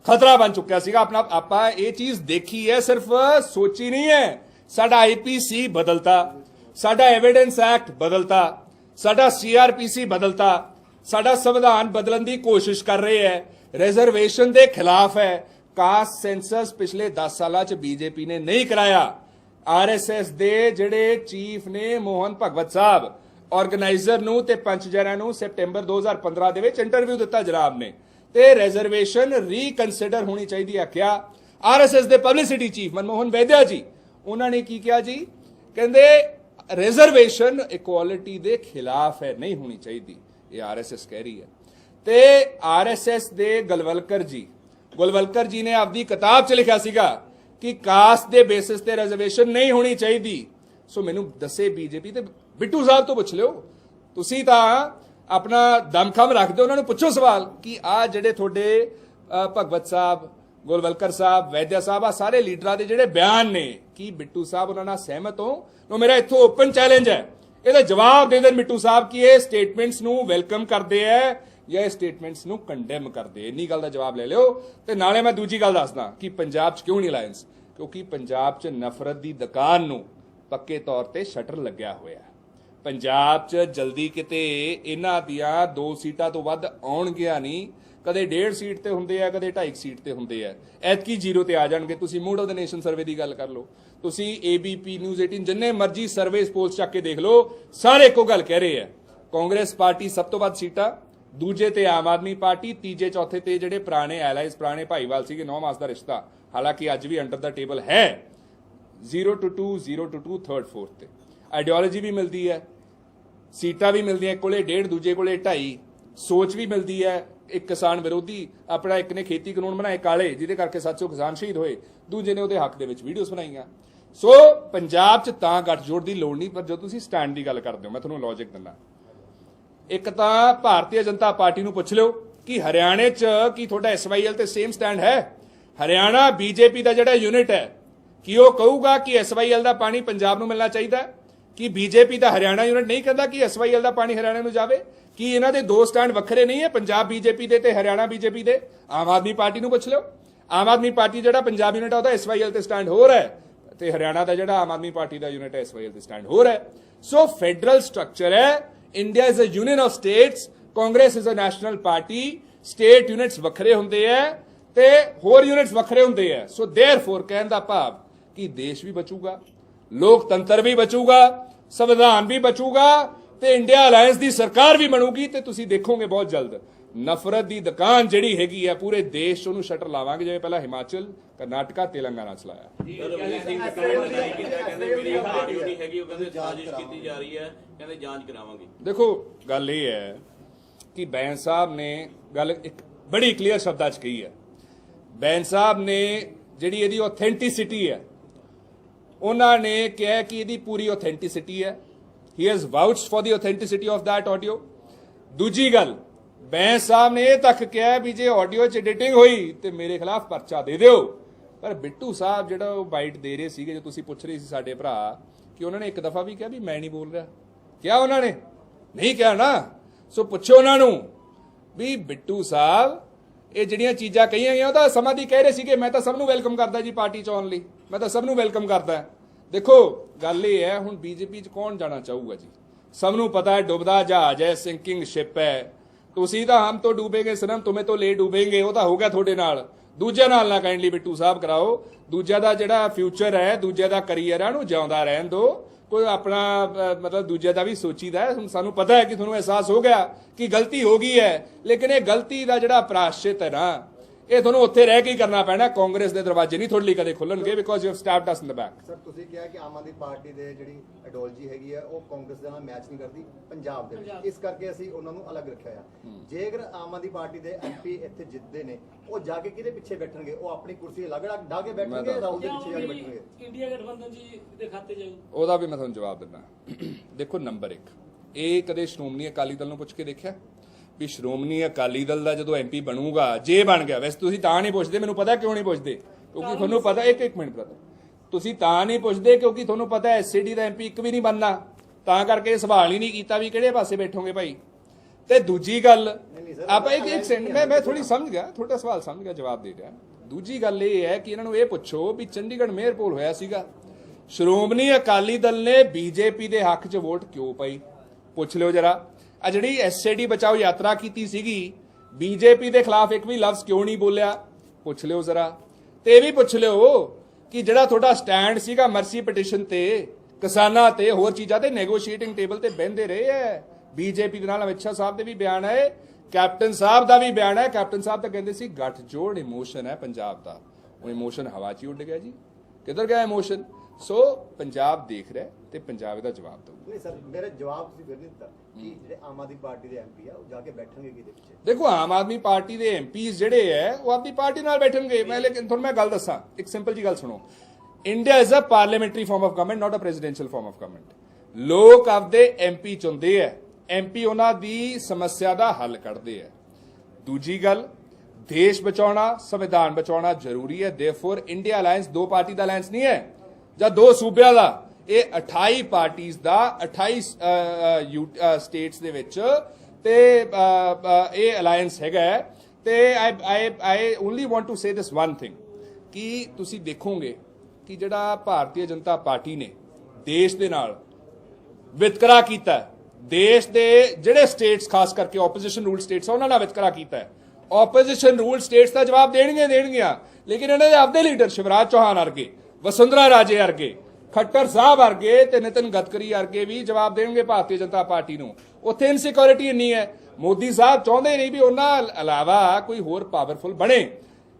ਖਤਰਾ ਬਣ ਚੁੱਕਿਆ ਸੀਗਾ। ਆਪਣਾ ਆਪਾਂ ਇਹ ਚੀਜ਼ ਦੇਖੀ ਹੈ, ਸਿਰਫ ਸੋਚੀ ਨਹੀਂ ਹੈ। ਸਾਡਾ ਆਈਪੀਸੀ ਬਦਲਤਾ। ਸਾਡਾ ਐਵੀਡੈਂਸ ਐਕਟ ਬਦਲਤਾ। ਸਾਡਾ ਸੀਆਰਪੀਸੀ ਬਦਲਤਾ। ਸਾਡਾ ਸੰਵਿਧਾਨ ਬਦਲਣ ਦੀ ਕੋਸ਼ਿਸ਼ ਕਰ ਰਹੇ ਹੈ। ਰਿਜ਼ਰਵੇਸ਼ਨ ਦੇ ਖਿਲਾਫ ਹੈ। ਕਾਸਟ ਸੈਂਸਸ ਪਿਛਲੇ 10 ਸਾਲਾਂ ਚ ਬੀਜੇਪੀ ਨੇ ਨਹੀਂ ਕਰਾਇਆ। ਆਰਐਸਐਸ ਦੇ ਜਿਹੜੇ ਚੀਫ ਨੇ ਮੋਹਨ ਭਗਵਤ ਸਾਹਿਬ ਆਰਗੇਨਾਈਜ਼ਰ ਨੂੰ ਤੇ ਪੰਚ ਨੂੰ ਸੈਪਟੈਂਬਰ 2015 ਦੇ ਵਿੱਚ ਇੰਟਰਵਿਊ ਦਿੱਤਾ ਜਨਾਬ ਨੇ। ਤੇ ਰਿਜ਼ਰਵੇਸ਼ਨ ਰੀਕਨਸੀਡਰ ਹੋਣੀ ਚਾਹੀਦੀ ਹੈ ਕਿਹਾ ਆਰਐਸਐਸ ਦੇ ਪਬਲਿਸਿਟੀ ਚੀਫ ਮਨਮੋਹਨ ਵੈਦਿਆ ਜੀ। ਉਹਨਾਂ ਨੇ ਕੀ ਕਿਹਾ ਜੀ? ਕਹਿੰਦੇ ਰਿਜ਼ਰਵੇਸ਼ਨ ਇਕੁਆਲਿਟੀ ਦੇ ਖਿਲਾਫ ਹੈ, ਨਹੀਂ ਹੋਣੀ ਚਾਹੀਦੀ। ਇਹ ਆਰਐਸਐਸ ਕਹਿ ਰਹੀ ਹੈ। ਤੇ ਆਰਐਸਐਸ ਦੇ ਗਲਵਲਕਰ ਜੀ ਗਲਵਲਕਰ ਜੀ ਨੇ ਆਪਦੀ ਕਿਤਾਬ 'ਚ ਲਿਖਿਆ ਸੀਗਾ ਕਿ ਕਾਸਟ ਦੇ ਬੇਸਿਸ ਤੇ ਰਿਜ਼ਰਵੇਸ਼ਨ ਨਹੀਂ ਹੋਣੀ ਚਾਹੀਦੀ। ਸੋ ਮੈਨੂੰ ਦੱਸੇ ਬੀਜੇਪੀ ਤੇ ਬਿੱਟੂ ਸਾਹਿਬ ਤੋਂ ਪੁੱਛ ਲਿਓ। ਤੁਸੀਂ ਤਾਂ ਆਪਣਾ ਦਮਖਮ ਰੱਖਦੇ ਹੋ ਉਹਨਾਂ ਨੂੰ ਪੁੱਛੋ ਸਵਾਲ ਕਿ ਆ ਜਿਹੜੇ ਤੁਹਾਡੇ ਭਗਵਤ ਸਾਹਿਬ, ਗੋਲਵਲਕਰ ਸਾਹਿਬ, ਵੈਦਿਆ ਸਾਹਿਬ, ਆ ਸਾਰੇ ਲੀਡਰਾਂ ਦੇ ਜਿਹੜੇ ਬਿਆਨ ਨੇ, ਕੀ ਬਿੱਟੂ ਸਾਹਿਬ ਉਹਨਾਂ ਨਾਲ ਸਹਿਮਤ ਹੋ? ਉਹ ਮੇਰਾ ਇੱਥੋਂ ਓਪਨ ਚੈਲੰਜ ਹੈ। ਇਹਦਾ ਜਵਾਬ ਦੇ ਦੇਣ ਬਿੱਟੂ ਸਾਹਿਬ ਕਿ ਇਹ ਸਟੇਟਮੈਂਟਸ ਨੂੰ ਵੈਲਕਮ ਕਰਦੇ ਐ ਜਾਂ ਇਹ ਸਟੇਟਮੈਂਟਸ ਨੂੰ ਕੰਡੈਮ ਕਰਦੇ ਇੰਨੀ ਗੱਲ ਦਾ ਜਵਾਬ ਲੈ ਲਿਓ। ਤੇ ਨਾਲੇ ਮੈਂ ਦੂਜੀ ਗੱਲ ਦੱਸਦਾ ਕਿ ਪੰਜਾਬ 'ਚ ਕਿਉਂ ਨਹੀਂ ਅਲਾਈਅੰਸ ਕਿਉਂਕਿ ਪੰਜਾਬ 'ਚ ਨਫ਼ਰਤ ਦੀ ਦੁਕਾਨ ਨੂੰ ਪੱਕੇ ਤੌਰ ਤੇ ਸ਼ਟਰ ਲੱਗਿਆ ਹੋਇਆ ਹੈ। ਪੰਜਾਬ 'ਚ ਜਲਦੀ ਕਿਤੇ ਇਹਨਾਂ ਦੀਆਂ ਦੋ ਸੀਟਾਂ ਤੋਂ ਵੱਧ ਆਉਣਗੀਆਂ ਨਹੀਂ। ਕਦੇ 1.5 ਸੀਟ ਤੇ ਹੁੰਦੇ ਆ, ਕਦੇ 2.5 ਸੀਟ ਤੇ ਹੁੰਦੇ ਆ। ਐਤਕੀ ਜ਼ੀਰੋ ਤੇ ਆ ਜਾਣਗੇ। ਤੁਸੀਂ mood of the nation survey ਦੀ ਗੱਲ ਕਰ ਲਓ। ਤੁਸੀਂ ABP ਨਿਊਜ਼ 18 ਜਿੰਨੇ ਮਰਜ਼ੀ ਸਰਵੇ ਪੋਲਸ ਚੱਕ ਕੇ ਦੇਖ ਲਓ, ਸਾਰੇ ਇੱਕੋ ਗੱਲ ਕਹਿ ਰਹੇ ਆ। ਕਾਂਗਰਸ ਪਾਰਟੀ ਸਭ ਤੋਂ ਵੱਧ ਸੀਟਾਂ, ਦੂਜੇ ਤੇ ਆਮ ਆਦਮੀ ਪਾਰਟੀ, ਤੀਜੇ, ਚੌਥੇ ਤੇ ਜਿਹੜੇ ਪੁਰਾਣੇ ਐਲਾਈਜ਼ ਪੁਰਾਣੇ ਭਾਈਵਾਲ ਸੀਗੇ 9 ਮਾਸ ਦਾ ਰਿਸ਼ਤਾ। ਹਾਲਾਂਕਿ ਅੱਜ ਵੀ ਅੰਡਰ ਦਾ ਟੇਬਲ ਹੈ। 0 ਟੂ 2 0 ਟੂ 2 ਥਰਡ ਫੋਰਥ ਤੇ। ਆਈਡੀਓਲੋਜੀ ਵੀ ਮਿਲਦੀ ਹੈ, ਸੀਟਾਂ ਵੀ ਮਿਲਦੀਆਂ ਇੱਕ ਕੋਲੇ ਡੇਢ, ਦੂਜੇ ਕੋਲੇ ਢਾਈ, ਸੋਚ ਵੀ ਮਿਲਦੀ ਹੈ ਇੱਕ ਕਿਸਾਨ ਵਿਰੋਧੀ, ਆਪਣਾ ਇੱਕ ਨੇ ਖੇਤੀ ਕਾਨੂੰਨ ਬਣਾਏ ਕਾਲੇ, ਜਿਹਦੇ ਕਰਕੇ ਸੱਚੋ ਕਿਸਾਨ ਸ਼ਹੀਦ ਹੋਏ, ਦੂਜੇ ਨੇ ਉਹਦੇ ਹੱਕ ਦੇ ਵਿੱਚ ਵੀਡੀਓਜ਼ ਬਣਾਈਆਂ। ਸੋ ਪੰਜਾਬ 'ਚ ਤਾਂ ਗੱਠਜੋੜ ਦੀ ਲੋੜ ਨਹੀਂ, ਪਰ ਜਦੋਂ ਤੁਸੀਂ ਸਟੈਂਡ ਦੀ ਗੱਲ ਕਰਦੇ ਹੋ, ਮੈਂ ਤੁਹਾਨੂੰ ਲੌਜੀਕ ਦਿੰਦਾ। ਇੱਕ ਤਾਂ ਭਾਰਤੀ ਜਨਤਾ ਪਾਰਟੀ ਨੂੰ ਪੁੱਛ ਲਿਓ ਕਿ ਹਰਿਆਣੇ 'ਚ ਕੀ ਤੁਹਾਡਾ ਐਸਵਾਈਐਲ ਤੇ ਸੇਮ ਸਟੈਂਡ ਹੈ? ਹਰਿਆਣਾ ਬੀਜੇਪੀ ਦਾ ਜਿਹੜਾ ਯੂਨਿਟ ਹੈ, ਕਿ ਉਹ ਕਹੂਗਾ ਕਿ ਐਸਵਾਈਐਲ ਦਾ ਪਾਣੀ ਪੰਜਾਬ ਨੂੰ ਮਿਲਣਾ ਚਾਹੀਦਾ ਕਿ ਬੀਜੇਪੀ ਦਾ ਹਰਿਆਣਾ ਯੂਨਿਟ ਨਹੀਂ ਕਹਿੰਦਾ ਕਿ ਐਸਵਾਈਐਲ ਦਾ ਪਾਣੀ ਹਰਿਆਣਾ ਨੂੰ ਜਾਵੇ ਕੀ ਇਹਨਾਂ ਦੇ ਦੋ ਸਟੈਂਡ ਵੱਖਰੇ ਨਹੀਂ ਹੈ ਪੰਜਾਬ ਬੀਜੇਪੀ ਦੇ ਤੇ ਹਰਿਆਣਾ ਬੀਜੇਪੀ ਦੇ ਆਮ ਆਦਮੀ ਪਾਰਟੀ ਨੂੰ ਪੁੱਛ ਲਿਓ ਆਮ ਆਦਮੀ ਪਾਰਟੀ ਜਿਹੜਾ ਪੰਜਾਬ ਯੂਨਿਟ ਆ ਉਹਦਾ ਐਸਵਾਈਐਲ ਤੇ ਸਟੈਂਡ ਹੋ ਰਿਹਾ ਹੈ ਤੇ ਹਰਿਆਣਾ ਦਾ ਜਿਹੜਾ ਆਮ ਆਦਮੀ ਪਾਰਟੀ ਦਾ ਯੂਨਿਟ ਹੈ ਐਸਵਾਈਐਲ ਤੇ ਸਟੈਂਡ ਹੋ ਰਿਹਾ ਹੈ ਸੋ ਫੈਡਰਲ ਸਟਰਕਚਰ ਹੈ India is a union of states Congress is a national party state units ਵੱਖਰੇ ਹੁੰਦੇ ਆ ਤੇ ਹੋਰ ਯੂਨਿਟਸ ਵੱਖਰੇ ਹੁੰਦੇ ਆ ਸੋ देयरफॉर ਕਹਿਣ ਦਾ ਭਾਵ ਕਿ ਦੇਸ਼ ਵੀ ਬਚੂਗਾ ਲੋਕਤੰਤਰ ਵੀ ਬਚੂਗਾ ਸੰਵਿਧਾਨ ਵੀ ਬਚੂਗਾ ਤੇ ਇੰਡੀਆ ਅਲਾਈਅੰਸ ਦੀ ਸਰਕਾਰ ਵੀ ਬਣੂਗੀ ਤੇ ਤੁਸੀਂ ਦੇਖੋਗੇ ਬਹੁਤ ਜਲਦ। ਨਫ਼ਰਤ ਦੀ ਦੁਕਾਨ ਜਿਹੜੀ ਹੈਗੀ ਆ ਪੂਰੇ ਦੇਸ਼ ਉਹਨੂੰ ਸ਼ਟਰ ਲਾਵਾਂਗੇ ਜਿਵੇਂ ਪਹਿਲਾਂ ਹਿਮਾਚਲ ਕਰਨਾਟਕਾ ਤੇਲੰਗਾਨਾ ਚ ਲਾਇਆ ਰਵਨੀਤ ਸਿੰਘ ਟੱਕਰ ਨੇ ਬਣਾਈ ਕੀਤਾ ਕਹਿੰਦੇ ਮੇਰੀ ਹਾਰ ਨਹੀਂ ਹੈਗੀ ਉਹ ਕਹਿੰਦੇ ਸਾਜ਼ਿਸ਼ ਕੀਤੀ ਜਾ ਰਹੀ ਹੈ ਕਹਿੰਦੇ ਜਾਂਚ ਕਰਾਵਾਂਗੇ। ਦੇਖੋ ਗੱਲ ਇਹ ਹੈ ਕਿ ਬੈਂਸ ਸਾਹਿਬ ਨੇ ਗੱਲ ਇੱਕ ਬੜੀ ਕਲੀਅਰ ਸ਼ਬਦਾਂ 'ਚ ਕਹੀ ਹੈ। ਬੈਂਸ ਸਾਹਿਬ ਨੇ ਜਿਹੜੀ ਇਹਦੀ ਆਥੈਂਟਿਸਿਟੀ ਹੈ ਉਹਨਾਂ ਨੇ ਕਿਹਾ ਕਿ ਇਹਦੀ ਪੂਰੀ ਆਥੈਂਟਿਸਿਟੀ ਹੈ। He has vouched for the authenticity of that audio ਦੂਜੀ ਗੱਲ, ਬੈਂਸ ਸਾਹਿਬ ਨੇ ਇਹ ਤੱਕ ਕਿਹਾ ਵੀ ਜੇ ਆਡੀਓ 'ਚ ਐਡੀਟਿੰਗ ਹੋਈ ਤੇ ਮੇਰੇ ਖਿਲਾਫ ਪਰਚਾ ਦੇ ਦਿਓ। ਪਰ ਬਿੱਟੂ ਸਾਹਿਬ ਜਿਹੜਾ ਉਹ ਬਾਈਟ ਦੇ ਰਹੇ ਸੀਗੇ, ਜੋ ਤੁਸੀਂ ਪੁੱਛ ਰਹੇ ਸੀ ਸਾਡੇ ਭਰਾ, ਕਿ ਉਹਨਾਂ ਨੇ ਇੱਕ ਦਫਾ ਵੀ ਕਿਹਾ ਵੀ ਮੈਂ ਨਹੀਂ ਬੋਲ ਰਿਹਾ। ਕਿਹਾ ਉਹਨਾਂ ਨੇ? ਨਹੀਂ ਕਿਹਾ ਨਾ। ਸੋ ਪੁੱਛੋ ਉਹਨਾਂ ਨੂੰ ਵੀ ਬਿੱਟੂ ਸਾਹਿਬ ਇਹ ਜਿਹੜੀਆਂ ਚੀਜ਼ਾਂ ਕਹੀਆਂ ਗਈਆਂ, ਉਹ ਤਾਂ ਸਮਾਂ ਦੀ ਕਹਿ ਰਹੇ ਸੀਗੇ। ਮੈਂ ਤਾਂ ਸਭ ਨੂੰ ਵੈਲਕਮ ਕਰਦਾ ਜੀ ਪਾਰਟੀ ਚ ਆਉਣ ਲਈ। ਮੈਂ ਤਾਂ ਸਭ ਨੂੰ ਵੈਲਕਮ ਕਰਦਾ। ਦੇਖੋ, ਗੱਲ ਇਹ ਹੈ, ਹੁਣ ਬੀਜੇਪੀ ਚ ਕੌਣ ਜਾਣਾ ਚਾਹੂਗਾ ਜੀ? ਸਭ ਨੂੰ ਪਤਾ ਹੈ, ਡੁੱਬਦਾ ਜਹਾਜ਼ ਹੈ ਸਿੰਕਿੰਗ ਸ਼ਿਪ ਹੈ। ਤੁਸੀਂ ਤਾਂ ਹਮ ਤੋਂ ਡੂਬੇਗੇ ਸਨਮ ਤੁਮੇ ਤੋਂ ਲੈ ਡੂਬेंगे ਉਹ ਤਾਂ ਹੋ ਗਿਆ ਤੁਹਾਡੇ ਨਾਲ। ਦੂਜਿਆਂ ਨਾਲ ਨਾ ਕਾਈਂਡਲੀ ਬਿੱਟੂ ਸਾਹਿਬ ਕਰਾਓ। ਦੂਜਿਆਂ ਦਾ ਜਿਹੜਾ ਫਿਊਚਰ ਹੈ, ਦੂਜਿਆਂ ਦਾ ਕੈਰੀਅਰ ਹੈ, ਉਹਨੂੰ ਜਿਉਂਦਾ ਰਹਿਣ ਦਿਓ। ਕੋਈ ਆਪਣਾ ਮਤਲਬ ਦੂਜੇ ਦਾ ਵੀ ਸੋਚੀਦਾ ਹੈ। ਸਾਨੂੰ ਪਤਾ ਹੈ ਕਿ ਤੁਹਾਨੂੰ ਅਹਿਸਾਸ ਹੋ ਗਿਆ ਕਿ ਗਲਤੀ ਹੋ ਗਈ ਹੈ। ਲੇਕਿਨ ਇਹ ਗਲਤੀ ਦਾ ਜਿਹੜਾ ਪ੍ਰਾਸ਼ਚਿਤ ਹੈ ਨਾ ਇਹ ਤੁਹਾਨੂੰ ਉੱਥੇ ਰਹਿ ਕੇ ਹੀ ਕਰਨਾ ਪੈਣਾ ਕਾਂਗਰਸ ਦੇ ਦਰਵਾਜ਼ੇ ਨਹੀਂ ਤੁਹਾਡੇ ਲਈ ਕਦੇ ਖੁੱਲਣਗੇ because you have stepped us in the back sir ਤੁਸੀਂ ਕਿਹਾ ਕਿ ਆਮ ਆਦਮੀ ਪਾਰਟੀ ਦੇ ਜਿਹੜੀ ਆਈਡੀਓਲੋਜੀ ਹੈਗੀ ਹੈ ਉਹ ਕਾਂਗਰਸ ਦੇ ਨਾਲ ਮੈਚ ਨਹੀਂ ਕਰਦੀ ਪੰਜਾਬ ਦੇ। ਵਿੱਚ। ਇਸ ਕਰਕੇ ਅਸੀਂ ਉਹਨਾਂ ਨੂੰ ਅਲੱਗ ਰੱਖਿਆ ਆ। ਜੇਕਰ ਆਮ ਆਦਮੀ ਪਾਰਟੀ ਦੇ ਐਮਪੀ ਇੱਥੇ ਜਿੱਤਦੇ ਨੇ ਉਹ ਜਾ ਕੇ ਕਿਹਦੇ ਪਿੱਛੇ ਬੈਠਣਗੇ? ਉਹ ਆਪਣੀ ਕੁਰਸੀ ਅਲੱਗ ਅਲੱਗ ਢਾ ਕੇ ਬੈਠਣਗੇ ਰਾਹੁਲ ਦੇ ਪਿੱਛੇ ਜਾ ਕੇ ਬੈਠਣਗੇ? ਇੰਡੀਆ ਗਠਬੰਧਨ ਜੀ ਦੇ ਖਾਤੇ ਜਾਊ ਉਹਦਾ ਵੀ ਮੈਂ ਤੁਹਾਨੂੰ ਜਵਾਬ ਦਿੰਦਾ। ਦੇਖੋ ਨੰਬਰ 1 ਇਹ ਕਦੇ ਸ਼੍ਰੋਮਣੀ ਅਕਾਲੀ ਦਲ ਨੂੰ ਪੁੱਛ ਕੇ ਦੇਖਿਆ? ਵੀ ਸ਼੍ਰੋਮਣੀ ਅਕਾਲੀ ਦਲ ਦਾ ਜਦੋਂ ਐਮਪੀ ਬਣੂਗਾ ਜੇ ਬਣ ਗਿਆ ਵੈਸੇ ਤੁਸੀਂ ਤਾਂ ਨਹੀਂ ਪੁੱਛਦੇ ਮੈਨੂੰ ਪਤਾ ਕਿਉਂ ਨਹੀਂ ਪੁੱਛਦੇ? ਕਿਉਂਕਿ ਤੁਹਾਨੂੰ ਪਤਾ ਇੱਕ ਇੱਕ ਮਿੰਟ ਬ੍ਰਦਰ ਤੁਸੀਂ ਤਾਂ ਨਹੀਂ ਪੁੱਛਦੇ ਕਿਉਂਕਿ ਤੁਹਾਨੂੰ ਪਤਾ ਐਸਸੀਡੀ ਦਾ ਐਮਪੀ ਇੱਕ ਵੀ ਨਹੀਂ ਬਣਨਾ। ਤਾਂ ਕਰਕੇ ਸਵਾਲ ਹੀ ਨਹੀਂ ਕੀਤਾ ਵੀ ਕਿਹੜੇ ਪਾਸੇ ਬੈਠੋਗੇ ਭਾਈ। ਤੇ ਦੂਜੀ ਗੱਲ ਆਪਾਂ ਇੱਕ ਇੱਕ ਸੈਕਿੰਡ ਮੈਂ ਮੈਂ ਥੋੜੀ ਸਮਝ ਗਿਆ ਤੁਹਾਡਾ ਸਵਾਲ ਸਮਝ ਗਿਆ ਜਵਾਬ ਦੇ ਰਿਹਾ। ਦੂਜੀ ਗੱਲ ਇਹ ਹੈ ਕਿ ਇਹਨਾਂ ਨੂੰ ਇਹ ਪੁੱਛੋ ਵੀ ਚੰਡੀਗੜ੍ਹ ਮੇਅਰ ਪੋਲ ਹੋਇਆ ਸੀਗਾ। ਸ਼੍ਰੋਮਣੀ ਅਕਾਲੀ ਦਲ ਨੇ ਬੀਜੇਪੀ ਦੇ ਹੱਕ 'ਚ ਵੋਟ ਕਿਉਂ ਪਾਈ? ਪੁੱਛ ਲਿਓ ਜਰਾ। ਆ ਜਿਹੜੀ ਐਸਏਡੀ ਬਚਾਓ ਯਾਤਰਾ ਕੀਤੀ ਸੀਗੀ ਬੀਜੇਪੀ ਦੇ ਖਿਲਾਫ ਇੱਕ ਵੀ ਲਫ਼ਜ਼ ਕਿਉਂ ਨਹੀਂ ਬੋਲਿਆ? ਪੁੱਛ ਲਿਓ ਜ਼ਰਾ। ਤੇ ਇਹ ਵੀ ਪੁੱਛ ਲਿਓ ਕਿ ਜਿਹੜਾ ਤੁਹਾਡਾ ਸਟੈਂਡ ਸੀਗਾ ਮਰਸੀ ਪਟੀਸ਼ਨ ਤੇ, ਕਿਸਾਨਾਂ ਤੇ, ਹੋਰ ਚੀਜ਼ਾਂ ਤੇ ਨੈਗੋਸ਼ੀਏਟਿੰਗ ਟੇਬਲ ਤੇ ਬਹਿੰਦੇ ਰਹੇ ਐ। ਬੀਜੇਪੀ ਦੇ ਨਾਲ ਅਮਿਤ ਸ਼ਾਹ ਸਾਹਿਬ ਦੇ ਵੀ ਬਿਆਨ ਹੈ ਕੈਪਟਨ ਸਾਹਿਬ ਦਾ ਵੀ ਬਿਆਨ ਹੈ ਕੈਪਟਨ ਸਾਹਿਬ ਤਾਂ ਕਹਿੰਦੇ ਸੀ ਗੱਠ ਜੋੜ ਇਮੋਸ਼ਨ ਹੈ ਪੰਜਾਬ ਦਾ। ਉਹ ਇਮੋਸ਼ਨ ਹਵਾ 'ਚ ਉੱਡ ਗਿਆ ਜੀ। ਕਿੱਧਰ ਗਿਆ ਇਮੋਸ਼ਨ ਸੋ ਪੰਜਾਬ ਦੇਖ ਰਿਹਾ ਤੇ ਪੰਜਾਬ ਇਹਦਾ ਜਵਾਬ ਦਊਗਾ। ਨਹੀਂ ਸਰ ਮੇਰਾ ਜਵਾਬ ਤੁਸੀਂ ਫਿਰ ਨਹੀਂ ਦਿੱਤਾ ਕਿ ਜਿਹੜੇ ਆਮ ਆਦਮੀ ਪਾਰਟੀ ਦੇ ਐਮਪੀ ਆ ਉਹ ਜਾ ਕੇ ਬੈਠਣਗੇ ਕਿਹਦੇ ਪਿੱਛੇ? ਦੇਖੋ ਆਮ ਆਦਮੀ ਪਾਰਟੀ ਦੇ ਐਮਪੀਜ਼ ਜਿਹੜੇ ਐ ਉਹ ਆਪਣੀ ਪਾਰਟੀ ਨਾਲ ਬੈਠਣਗੇ। ਮੈਂ ਲੇਕਿਨ ਤੁਹਾਨੂੰ ਮੈਂ ਗੱਲ ਦੱਸਾਂ ਇੱਕ ਸਿੰਪਲ ਜੀ ਗੱਲ ਸੁਣੋ। India is a parliamentary form of government not a presidential form of government ਲੋਕ ਆਪਦੇ ਐਮਪੀ ਚੁਣਦੇ ਐ। ਐਮਪੀ ਉਹਨਾਂ ਦੀ ਸਮੱਸਿਆ ਦਾ ਹੱਲ ਕੱਢਦੇ ਐ। ਦੂਜੀ ਗੱਲ ਦੇਸ਼ ਬਚਾਉਣਾ ਸੰਵਿਧਾਨ ਬਚਾਉਣਾ ਜ਼ਰੂਰੀ ਹੈ ਦੇਫੋਰ ਇੰਡੀਆ ਅਲਾਈਅੰਸ ਦੋ ਪਾਰਟੀ ਦਾ ਅਲਾਈਅੰਸ ਨਹੀਂ ਹੈ ਜਾਂ ਦੋ ਸੂਬਿਆਂ ਦਾ, ਇਹ 28 ਪਾਰਟੀਆਂ ਦਾ 28 ਸਟੇਟਸ ਦੇ ਵਿੱਚ ਤੇ ਇਹ ਅਲਾਈਅੰਸ ਹੈਗਾ ਹੈ। ਤੇ I I I only want to say this one thing ਕਿ ਤੁਸੀਂ ਦੇਖੋਗੇ ਕਿ ਜਿਹੜਾ ਭਾਰਤੀ ਜਨਤਾ ਪਾਰਟੀ ਨੇ ਦੇਸ਼ ਦੇ ਨਾਲ ਵਿਤਕਰਾ ਕੀਤਾ ਦੇਸ਼ ਦੇ ਜਿਹੜੇ ਸਟੇਟਸ, ਖਾਸ ਕਰਕੇ ਆਪੋਜੀਸ਼ਨ ਰੂਲ ਸਟੇਟਸ ਆ, ਉਹਨਾਂ ਨਾਲ ਵਿਤਕਰਾ ਕੀਤਾ ਆਪੋਜੀਸ਼ਨ ਰੂਲ ਸਟੇਟਸ ਦਾ ਜਵਾਬ ਦੇਣਗੇ ਦੇਣਗੀਆਂ। ਲੇਕਿਨ ਇਹਨਾਂ ਦੇ ਆਪਦੇ ਲੀਡਰ ਸ਼ਿਵਰਾਜ ਚੌਹਾਨ ਵਰਗੇ ਵਸੁੰਧਰਾ ਰਾਜੇ ਵਰਗੇ, ਖੱਟਰ ਸਾਹਿਬ ਵਰਗੇ ਤੇ ਨਿਤਨ ਗਤਕਰੀ ਵਰਗੇ ਵੀ ਜਵਾਬ ਦੇਣਗੇ ਭਾਰਤੀ ਜਨਤਾ ਪਾਰਟੀ ਨੂੰ। ਉੱਥੇ ਇਨਸਿਕਿਉਰਿਟੀ ਇੰਨੀ ਹੈ। ਮੋਦੀ ਸਾਹਿਬ ਚਾਹੁੰਦੇ ਨਹੀਂ ਵੀ ਉਹਨਾਂ ਇਲਾਵਾ ਕੋਈ ਹੋਰ ਪਾਵਰਫੁਲ ਬਣੇ।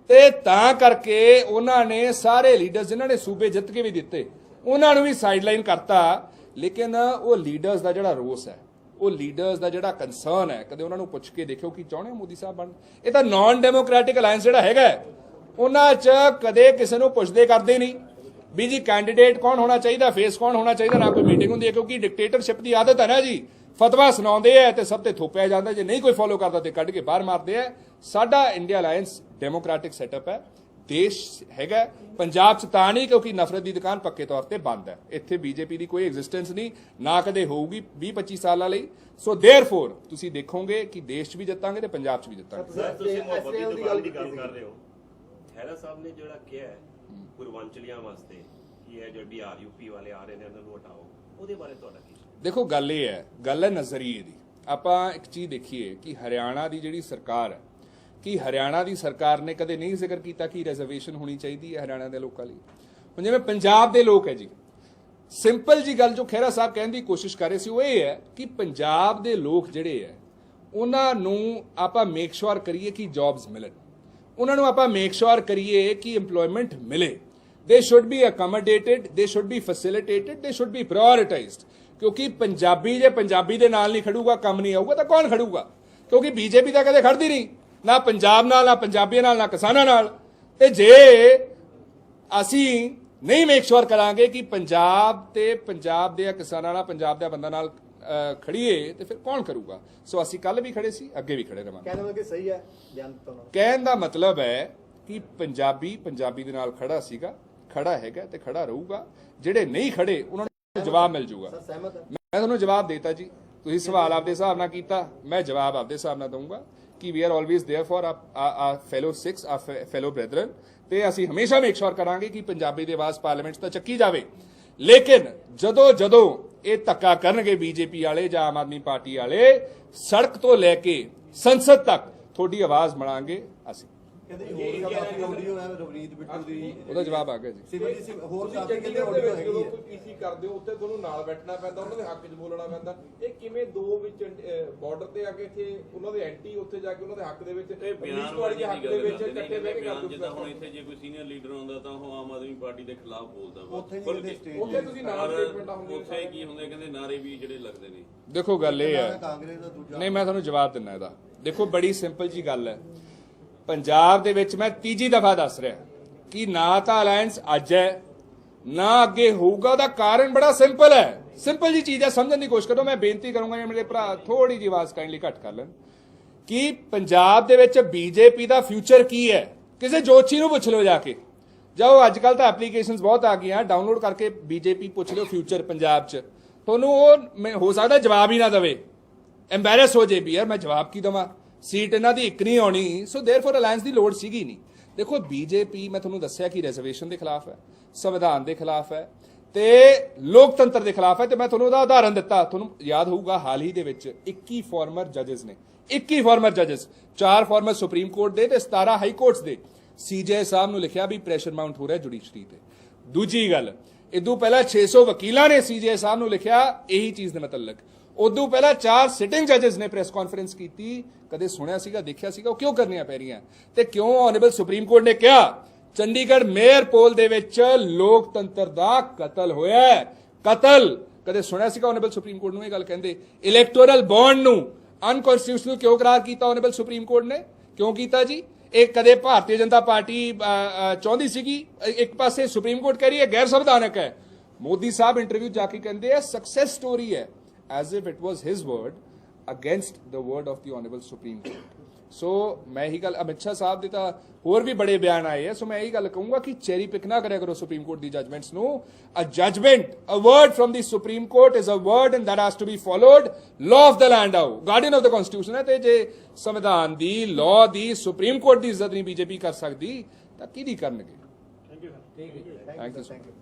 ਤੇ ਤਾਂ ਕਰਕੇ ਉਹਨਾਂ ਨੇ ਸਾਰੇ ਲੀਡਰਸ ਜਿਨ੍ਹਾਂ ਨੇ ਸੂਬੇ ਜਿੱਤ ਕੇ ਵੀ ਦਿੱਤੇ, ਉਹਨਾਂ ਨੂੰ ਵੀ ਸਾਈਡਲਾਈਨ ਕਰਤਾ। ਲੇਕਿਨ ਉਹ ਲੀਡਰਸ ਦਾ ਜਿਹੜਾ ਰੋਸ ਹੈ, ਉਹ ਲੀਡਰਸ ਦਾ ਜਿਹੜਾ ਕੰਸਰਨ ਹੈ, ਕਦੇ ਉਹਨਾਂ ਨੂੰ ਪੁੱਛ ਕੇ ਦੇਖਿਓ ਕਿ ਚਾਹੁੰਦੇ ਮੋਦੀ ਸਾਹਿਬ ਬਣ ਇਹ ਤਾਂ ਨਾਨ ਡੈਮੋਕ੍ਰੈਟਿਕ ਅਲਾਈਅੰਸ ਜਿਹੜਾ ਹੈਗਾ ਉਹਨਾਂ 'ਚ ਕਦੇ ਕਿਸੇ ਨੂੰ ਪੁੱਛਦੇ ਕਰਦੇ ਨਹੀਂ। ਵੀ ਜੀ ਕੈਂਡੀਡੇਟ ਕੌਣ ਹੋਣਾ ਚਾਹੀਦਾ? ਫੇਸ ਕੌਣ ਹੋਣਾ ਚਾਹੀਦਾ? ਨਾ ਕੋਈ ਮੀਟਿੰਗ ਹੁੰਦੀ ਹੈ ਕਿਉਂਕਿ ਡਿਕਟੇਟਰਸ਼ਿਪ ਦੀ ਆਦਤ ਹੈ ਨਾ ਜੀ। ਫਤਵਾ ਸੁਣਾਉਂਦੇ ਆ ਤੇ ਸਭ ਤੇ ਥੋਪਿਆ ਜਾਂਦਾ। ਜੇ ਨਹੀਂ ਕੋਈ ਫੋਲੋ ਕਰਦਾ ਤੇ ਕੱਢ ਕੇ ਬਾਹਰ ਮਾਰਦੇ ਆ ਸਾਡਾ ਇੰਡੀਆ ਅਲਾਈਅੰਸ ਡੈਮੋਕ੍ਰੈਟਿਕ ਸੈਟਅਪ ਹੈ। ਦੇਸ਼ ਹੈਗਾ ਪੰਜਾਬ ਚ ਤਾਂ ਨਹੀਂ ਕਿਉਂਕਿ ਨਫ਼ਰਤ ਦੀ ਦੁਕਾਨ ਪੱਕੇ ਤੌਰ ਤੇ ਬੰਦ ਹੈ। ਇੱਥੇ ਬੀਜੇਪੀ ਦੀ ਕੋਈ ਐਗਜ਼ਿਸਟੈਂਸ ਨਹੀਂ। ਨਾ ਕਦੇ ਹੋਊਗੀ 20 25 ਸਾਲਾਂ ਲਈ। ਸੋ ਦੇਅਰਫੋਰ ਤੁਸੀਂ ਦੇਖੋਗੇ ਕਿ ਦੇਸ਼ 'ਚ ਵੀ ਜਿੱਤਾਂਗੇ ਤੇ ਪੰਜਾਬ 'ਚ ਵੀ ਜਿੱਤਾਂਗੇ। ਸਰ ਤੁਸੀਂ ਮੁਹੱਬਤ ਦੀ ਗੱਲ ਦੀ ਗੱਲ ਕੀਤੀ ਕਰ ਰਹੇ ਹੋ। ਖਹਿਰਾ ਸਾਹਿਬ ਨੇ ਜਿਹੜਾ ਕਿਹਾ ਪੂਰਵਾਂਚਲੀਆਂ ਵਾਸਤੇ ਕਿ ਇਹ ਜੋ ਬਿਹਾਰ ਯੂਪੀ ਵਾਲੇ ਆ ਰਹੇ ਨੇ ਉਹਨਾਂ ਨੂੰ ਹਟਾਓ। ਉਹਦੇ ਬਾਰੇ ਤੁਹਾਡਾ ਕੀ ਦੇਖੋ, ਗੱਲ ਇਹ ਹੈ, ਗੱਲ ਹੈ ਨਜ਼ਰੀਏ ਦੀ। ਆਪਾਂ ਇੱਕ ਚੀਜ਼ ਦੇਖੀਏ ਕਿ ਹਰਿਆਣਾ ਦੀ ਜਿਹੜੀ ਸਰਕਾਰ ਹੈ, ਕਿ ਹਰਿਆਣਾ ਦੀ ਸਰਕਾਰ ਨੇ ਕਦੇ ਨਹੀਂ ਜ਼ਿਕਰ ਕੀਤਾ ਕਿ ਰਿਜ਼ਰਵੇਸ਼ਨ ਹੋਣੀ ਚਾਹੀਦੀ ਹੈ ਹਰਿਆਣਾ ਦੇ ਲੋਕਾਂ ਲਈ। ਹੁਣ ਜਿਵੇਂ ਪੰਜਾਬ ਦੇ ਲੋਕ ਹੈ ਜੀ ਸਿੰਪਲ ਜੀ ਗੱਲ ਜੋ ਖਹਿਰਾ ਸਾਹਿਬ ਕਹਿਣ ਦੀ ਕੋਸ਼ਿਸ਼ ਕਰ ਰਹੇ ਸੀ, ਉਹ ਇਹ ਹੈ ਕਿ ਪੰਜਾਬ ਦੇ ਲੋਕ ਜਿਹੜੇ ਹੈ, ਉਹਨਾਂ ਨੂੰ ਆਪਾਂ ਮੇਕ ਸ਼ੋਰ ਕਰੀਏ ਕਿ ਜੌਬਸ ਮਿਲਣ। ਉਹਨਾਂ ਨੂੰ ਆਪਾਂ ਮੇਕ ਸ਼ੋਰ ਕਰੀਏ ਕਿ EMPLOYMENT ਮਿਲੇ। ਦੇ ਸ਼ੁੱਡ ਬੀ ਅਕਮੋਡੇਟਿਡ ਦੇ ਸ਼ੁੱਡ ਬੀ ਫੈਸਿਲਿਟੇਟਿਡ ਦੇ ਸ਼ੁੱਡ ਬੀ ਪ੍ਰਾਇੋਰਟਾਈਜ਼ਡ ਕਿਉਂਕਿ ਪੰਜਾਬੀ ਜੇ ਪੰਜਾਬੀ ਦੇ ਨਾਲ ਨਹੀਂ ਖੜੂਗਾ, ਕੰਮ ਨਹੀਂ ਆਊਗਾ, ਤਾਂ ਕੌਣ ਖੜੂਗਾ? ਕਿਉਂਕਿ ਬੀਜੇਪੀ ਤਾਂ ਕਦੇ ਖੜਦੀ ਨਹੀਂ। ਨਾ ਪੰਜਾਬ ਨਾਲ, ਨਾ ਪੰਜਾਬੀਆਂ ਨਾਲ, ਨਾ ਕਿਸਾਨਾਂ ਨਾਲ। ਤੇ ਜੇ ਅਸੀਂ ਨਹੀਂ ਮੇਕ ਸ਼ੋਰ ਕਰਾਂਗੇ ਕਿ ਪੰਜਾਬ ਤੇ ਪੰਜਾਬ ਦੇ ਕਿਸਾਨਾਂ ਨਾਲ, ਪੰਜਾਬ ਦੇ ਬੰਦਾ ਨਾਲ ਖੜੀਏ ਤੇ ਫਿਰ ਕੌਣ ਕਰੂਗਾ? ਸੋ ਅਸੀਂ ਕੱਲ ਵੀ ਖੜੇ ਸੀ ਅੱਗੇ ਵੀ ਖੜੇ ਰਵਾਂਗੇ। ਕਹਿੰਦਾ ਕਿ ਸਹੀ ਹੈ ਬਿਆਨ ਤੁਹਾਨੂੰ ਕਹਿਣ ਦਾ ਮਤਲਬ ਹੈ ਕਿ ਪੰਜਾਬੀ ਪੰਜਾਬੀ ਦੇ ਨਾਲ ਖੜਾ ਸੀਗਾ ਖੜਾ ਹੈਗਾ ਤੇ ਖੜਾ ਰਹੂਗਾ। ਜਿਹੜੇ ਨਹੀਂ ਖੜੇ ਉਹਨਾਂ ਨੂੰ ਜਵਾਬ ਮਿਲ ਜਾਊਗਾ। ਮੈਂ ਤੁਹਾਨੂੰ ਜਵਾਬ ਦੇਤਾ ਜੀ। ਤੁਸੀਂ ਸਵਾਲ ਆਪਦੇ ਹਿਸਾਬ ਨਾਲ ਕੀਤਾ ਮੈਂ ਜਵਾਬ ਆਪਦੇ ਹਿਸਾਬ ਨਾਲ ਦਊਂਗਾ ਕਿ we are always there for a fellow 6 a fellow ਬ੍ਰਦਰਨ ਤੇ ਅਸੀਂ ਹਮੇਸ਼ਾ ਮੇਕ ਸ਼ੋਰ ਕਰਾਂਗੇ ਕਿ ਪੰਜਾਬੀ ਦੀ ਆਵਾਜ਼ ਪਾਰਲੀਮੈਂਟ ਤੱਕ ਚੱਕੀ ਜਾਵੇ। ਲੇਕਿਨ ਜਦੋਂ ਜਦੋਂ ਇਹ ਧੱਕਾ ਕਰਨਗੇ ਬੀਜੇਪੀ ਵਾਲੇ ਜਾਂ ਆਮ ਆਦਮੀ ਪਾਰਟੀ ਵਾਲੇ, ਸੜਕ ਤੋਂ ਲੈ ਕੇ ਸੰਸਦ ਤੱਕ ਤੁਹਾਡੀ ਆਵਾਜ਼ ਬਣਾਵਾਂਗੇ ਅਸੀਂ। ਕਹਿੰਦੇ ਹੋਰ ਕਾਫੀ ਆਡੀਓ ਹੈ ਰਵਨੀਤ ਬਿੱਟੂ ਦੀ। ਉਹਦਾ ਜਵਾਬ ਆ ਗਿਆ ਜੀ। ਸਿਵਲ ਦੀ ਸਿਵ- ਹੋਰ ਕਾਫੀ ਕਹਿੰਦੇ ਚੰਡੀਗੜ੍ਹ ਦੇ ਆਡੀਓ ਵਿੱਚ ਜਦੋਂ ਹੈਗੀ ਕੋਈ ਹੈ ਪੀਸੀ ਕਰਦੇ ਹੋ ਉੱਥੇ ਤੁਹਾਨੂੰ ਨਾਲ ਬੈਠਣਾ ਪੈਂਦਾ ਉਹਨਾਂ ਦੇ ਹੱਕ 'ਚ ਬੋਲਣਾ ਪੈਂਦਾ। ਇਹ ਕਿਵੇਂ ਦੋ ਵਿੱਚ ਬਾਰਡਰ ਤੇ ਆ ਕੇ ਇੱਥੇ ਉਹਨਾਂ ਦੇ ਐਂਟੀ ਉੱਥੇ ਜਾ ਕੇ ਉਹਨਾਂ ਦੇ ਹੱਕ ਦੇ ਵਿੱਚ ਇਹ ਪੁਲਿਸ ਬਿਆਨ ਵਾਲੀ ਦੇ ਵਾਲੀ ਹੱਕ ਗੱਲ ਦੇ ਵਿੱਚ ਕਰਦੇ ਇਕੱਠੇ ਬਹਿ ਕੇ ਬਿਆਨ ਕਰਦੇ ਜਿੱਦਾਂ ਹੁਣ ਇੱਥੇ ਜੇ ਕੋਈ ਸੀਨੀਅਰ ਲੀਡਰ ਆਉਂਦਾ ਤਾਂ ਉਹ ਆਮ ਆਦਮੀ ਪਾਰਟੀ ਦੇ ਖਿਲਾਫ ਬੋਲਦਾ ਵਾ। ਉੱਥੇ ਖੁੱਲ੍ਹ ਨਹੀਂ ਕੇ। ਸਟੇਜ ਉੱਥੇ ਤੁਸੀਂ ਨਾਲ ਔਰ ਸਟੇਟਮੈਂਟਾਂ ਹੁੰਦੀਆਂ ਉੱਥੇ ਕੀ ਹੁੰਦੇ ਕਹਿੰਦੇ ਨਾਰੇ ਵੀ ਜਿਹੜੇ ਲੱਗਦੇ ਨੇ। ਦੇਖੋ ਗੱਲ ਇਹ ਹੈ। ਕਾਂਗਰਸ ਦਾ ਦੂਜਾ ਨਹੀਂ ਮੈਂ ਤੁਹਾਨੂੰ ਜਵਾਬ ਦਿੰਦਾ ਇਹਦਾ। ਦੇਖੋ ਬੜੀ ਸਿੰਪਲ ਜੀ ਗੱਲ ਹੈ। ਪੰਜਾਬ ਦੇ ਵਿੱਚ ਮੈਂ ਤੀਜੀ ਦਫਾ ਦੱਸ ਰਿਹਾ ਕਿ ਨਾ ਤਾਂ ਅਲਾਈਅੰਸ ਅੱਜ ਹੈ, ਨਾ ਅੱਗੇ ਹੋਊਗਾ। ਉਹਦਾ ਕਾਰਨ ਬੜਾ ਸਿੰਪਲ ਹੈ। ਸਿੰਪਲ ਜੀ ਚੀਜ਼ ਹੈ, ਸਮਝਣ ਦੀ ਕੋਸ਼ਿਸ਼ ਕਰੋ। ਮੈਂ ਬੇਨਤੀ ਕਰੂੰਗਾ ਜੇ ਮੇਰੇ ਭਰਾ ਥੋੜੀ ਜਿਹੀ ਆਵਾਜ਼ ਕਾਈਂਡਲੀ ਘੱਟ ਕਰ ਲੈਣ। ਕਿ ਪੰਜਾਬ ਦੇ ਵਿੱਚ ਬੀਜੇਪੀ ਦਾ ਫਿਊਚਰ ਕੀ ਹੈ? ਕਿਸੇ ਜੋਤਸ਼ੀ ਨੂੰ ਪੁੱਛ ਲਓ ਜਾ ਕੇ। ਜਾਓ ਅੱਜ ਕੱਲ ਤਾਂ ਐਪਲੀਕੇਸ਼ਨਸ ਬਹੁਤ ਆ ਗਈਆਂ। ਡਾਊਨਲੋਡ ਕਰਕੇ ਬੀਜੇਪੀ ਪੁੱਛ ਲਿਓ ਫਿਊਚਰ ਪੰਜਾਬ 'ਚ। ਤੁਹਾਨੂੰ ਉਹ ਮੈਂ- ਹੋ ਸਕਦਾ ਜਵਾਬ ਹੀ ਨਾ ਦੇਵੇ। ਐਮਬੈਰਸ ਹੋ ਜੇ ਵੀ, ਯਾਰ ਮੈਂ ਜਵਾਬ ਕੀ ਦਵਾਂ? ਸੀਟ ਇਹਨਾਂ ਦੀ ਇੱਕ ਨਹੀਂ ਆਉਣੀ ਸੋ देयरफॉर ਅਲਾਈਅੰਸ ਦੀ ਲੋੜ ਸੀਗੀ ਨਹੀਂ ਦੇਖੋ ਬੀਜੇਪੀ ਮੈਂ ਤੁਹਾਨੂੰ ਦੱਸਿਆ ਕਿ ਰਿਜ਼ਰਵੇਸ਼ਨ ਦੇ ਖਿਲਾਫ ਹੈ ਸੰਵਿਧਾਨ ਦੇ ਖਿਲਾਫ ਹੈ ਤੇ ਲੋਕਤੰਤਰ ਦੇ ਖਿਲਾਫ ਹੈ ਤੇ ਮੈਂ ਤੁਹਾਨੂੰ ਉਹਦਾ ਉਦਾਹਰਨ ਦਿੱਤਾ ਤੁਹਾਨੂੰ ਯਾਦ ਹੋਊਗਾ ਹਾਲ ਹੀ ਦੇ ਵਿੱਚ 21 ਫਾਰਮਰ ਜੱਜਸ ਨੇ 21 ਫਾਰਮਰ ਜੱਜਸ ਚਾਰ ਫਾਰਮਰ ਸੁਪਰੀਮ ਕੋਰਟ ਦੇ ਤੇ 17 ਹਾਈ ਕੋਰਟਸ ਦੇ ਸੀਜੇ ਸਾਹਿਬ ਨੂੰ ਲਿਖਿਆ ਵੀ ਪ੍ਰੈਸ਼ਰ ਮਾਊਂਟ ਹੋ ਰਿਹਾ ਜੁਡੀਸ਼ਰੀ ਤੇ ਦੂਜੀ ਗੱਲ ਇਦੋਂ ਪਹਿਲਾਂ 600 ਵਕੀਲਾਂ ਨੇ ਸੀਜੇ ਸਾਹਿਬ ਨੂੰ ਲਿਖਿਆ ਇਹੀ ਚੀਜ਼ ਦੇ ਮਤਲਬ ਉਦੋਂ ਪਹਿਲਾਂ ਚਾਰ ਸਿਟਿੰਗ ਜੱਜਸ ਨੇ ਪ੍ਰੈਸ ਕਾਨਫਰੰਸ ਕੀਤੀ। ਕਦੇ ਸੁਣਿਆ ਸੀਗਾ, ਦੇਖਿਆ ਸੀਗਾ, ਉਹ ਕਿਉਂ ਕਰਨੀਆਂ ਪੈ ਰਹੀਆਂ? ਤੇ ਕਿਉਂ ਆਨਰੇਬਲ ਸੁਪਰੀਮ ਕੋਰਟ ਨੇ ਕਿਹਾ, ਚੰਡੀਗੜ੍ਹ ਮੇਅਰ ਪੋਲ ਦੇ ਵਿੱਚ ਲੋਕਤੰਤਰ ਦਾ ਕਤਲ ਹੋਇਆ ਹੈ। ਕਤਲ! ਕਦੇ ਸੁਣਿਆ ਸੀਗਾ ਆਨਰੇਬਲ ਸੁਪਰੀਮ ਕੋਰਟ ਨੂੰ ਇਹ ਗੱਲ ਕਹਿੰਦੇ? ਇਲੈਕਟੋਰਲ ਬੌਂਡ ਨੂੰ ਅਨਕਨਸਟੀਟਿਊਸ਼ਨਲ ਕਿਉਂ ਕਰਾਰ ਕੀਤਾ ਆਨਰੇਬਲ ਸੁਪਰੀਮ ਕੋਰਟ ਨੇ? ਕਿਉਂ ਕੀਤਾ ਜੀ? ਇਹ ਕਦੇ ਭਾਰਤੀ ਜਨਤਾ ਪਾਰਟੀ ਚਾਹੁੰਦੀ ਸੀਗੀ? ਇੱਕ ਪਾਸੇ ਸੁਪਰੀਮ ਕੋਰਟ ਕਹਿ ਰਹੀ ਹੈ ਗੈਰ ਸੰਵਿਧਾਨਕ ਹੈ। ਮੋਦੀ ਸਾਹਿਬ ਇੰਟਰਵਿਊ ਜਾ ਕੇ ਕਹਿੰਦੇ ਆ ਸਕਸੈਸ ਸਟੋਰੀ ਹੈ। As if it was his word against the word of the honourable supreme court so ਮੈਂ ਇਹੀ ਗੱਲ ਅਮਿਤ ਸ਼ਾਹ ਸਾਹਿਬ ਦੇ ਤਾਂ ਹੋਰ ਵੀ ਬੜੇ ਬਿਆਨ ਆਏ ਆ ਸੋ ਮੈਂ ਇਹੀ ਗੱਲ ਕਹੂੰਗਾ ਕਿ ਚੈਰੀ ਪਿਕ ਨਾ ਕਰਿਆ ਕਰੋ ਸੁਪਰੀਮ ਕੋਰਟ ਦੀ ਜਜਮੈਂਟਸ ਨੂੰ a judgment a word from the supreme court is a word and that has to be followed law of the land or guardian of the constitution ਹੈ ਤੇ ਜੇ ਸੰਵਿਧਾਨ ਦੀ ਲਾਅ ਦੀ ਸੁਪਰੀਮ ਕੋਰਟ ਦੀ ਇੱਜ਼ਤ ਨਹੀਂ ਬੀਜੇਪੀ ਕਰ ਸਕਦੀ ਤਾਂ ਕਿਹਦੀ ਕਰਨਗੇ ਥੈਂਕ ਯੂ ਥੈਂਕ ਯੂ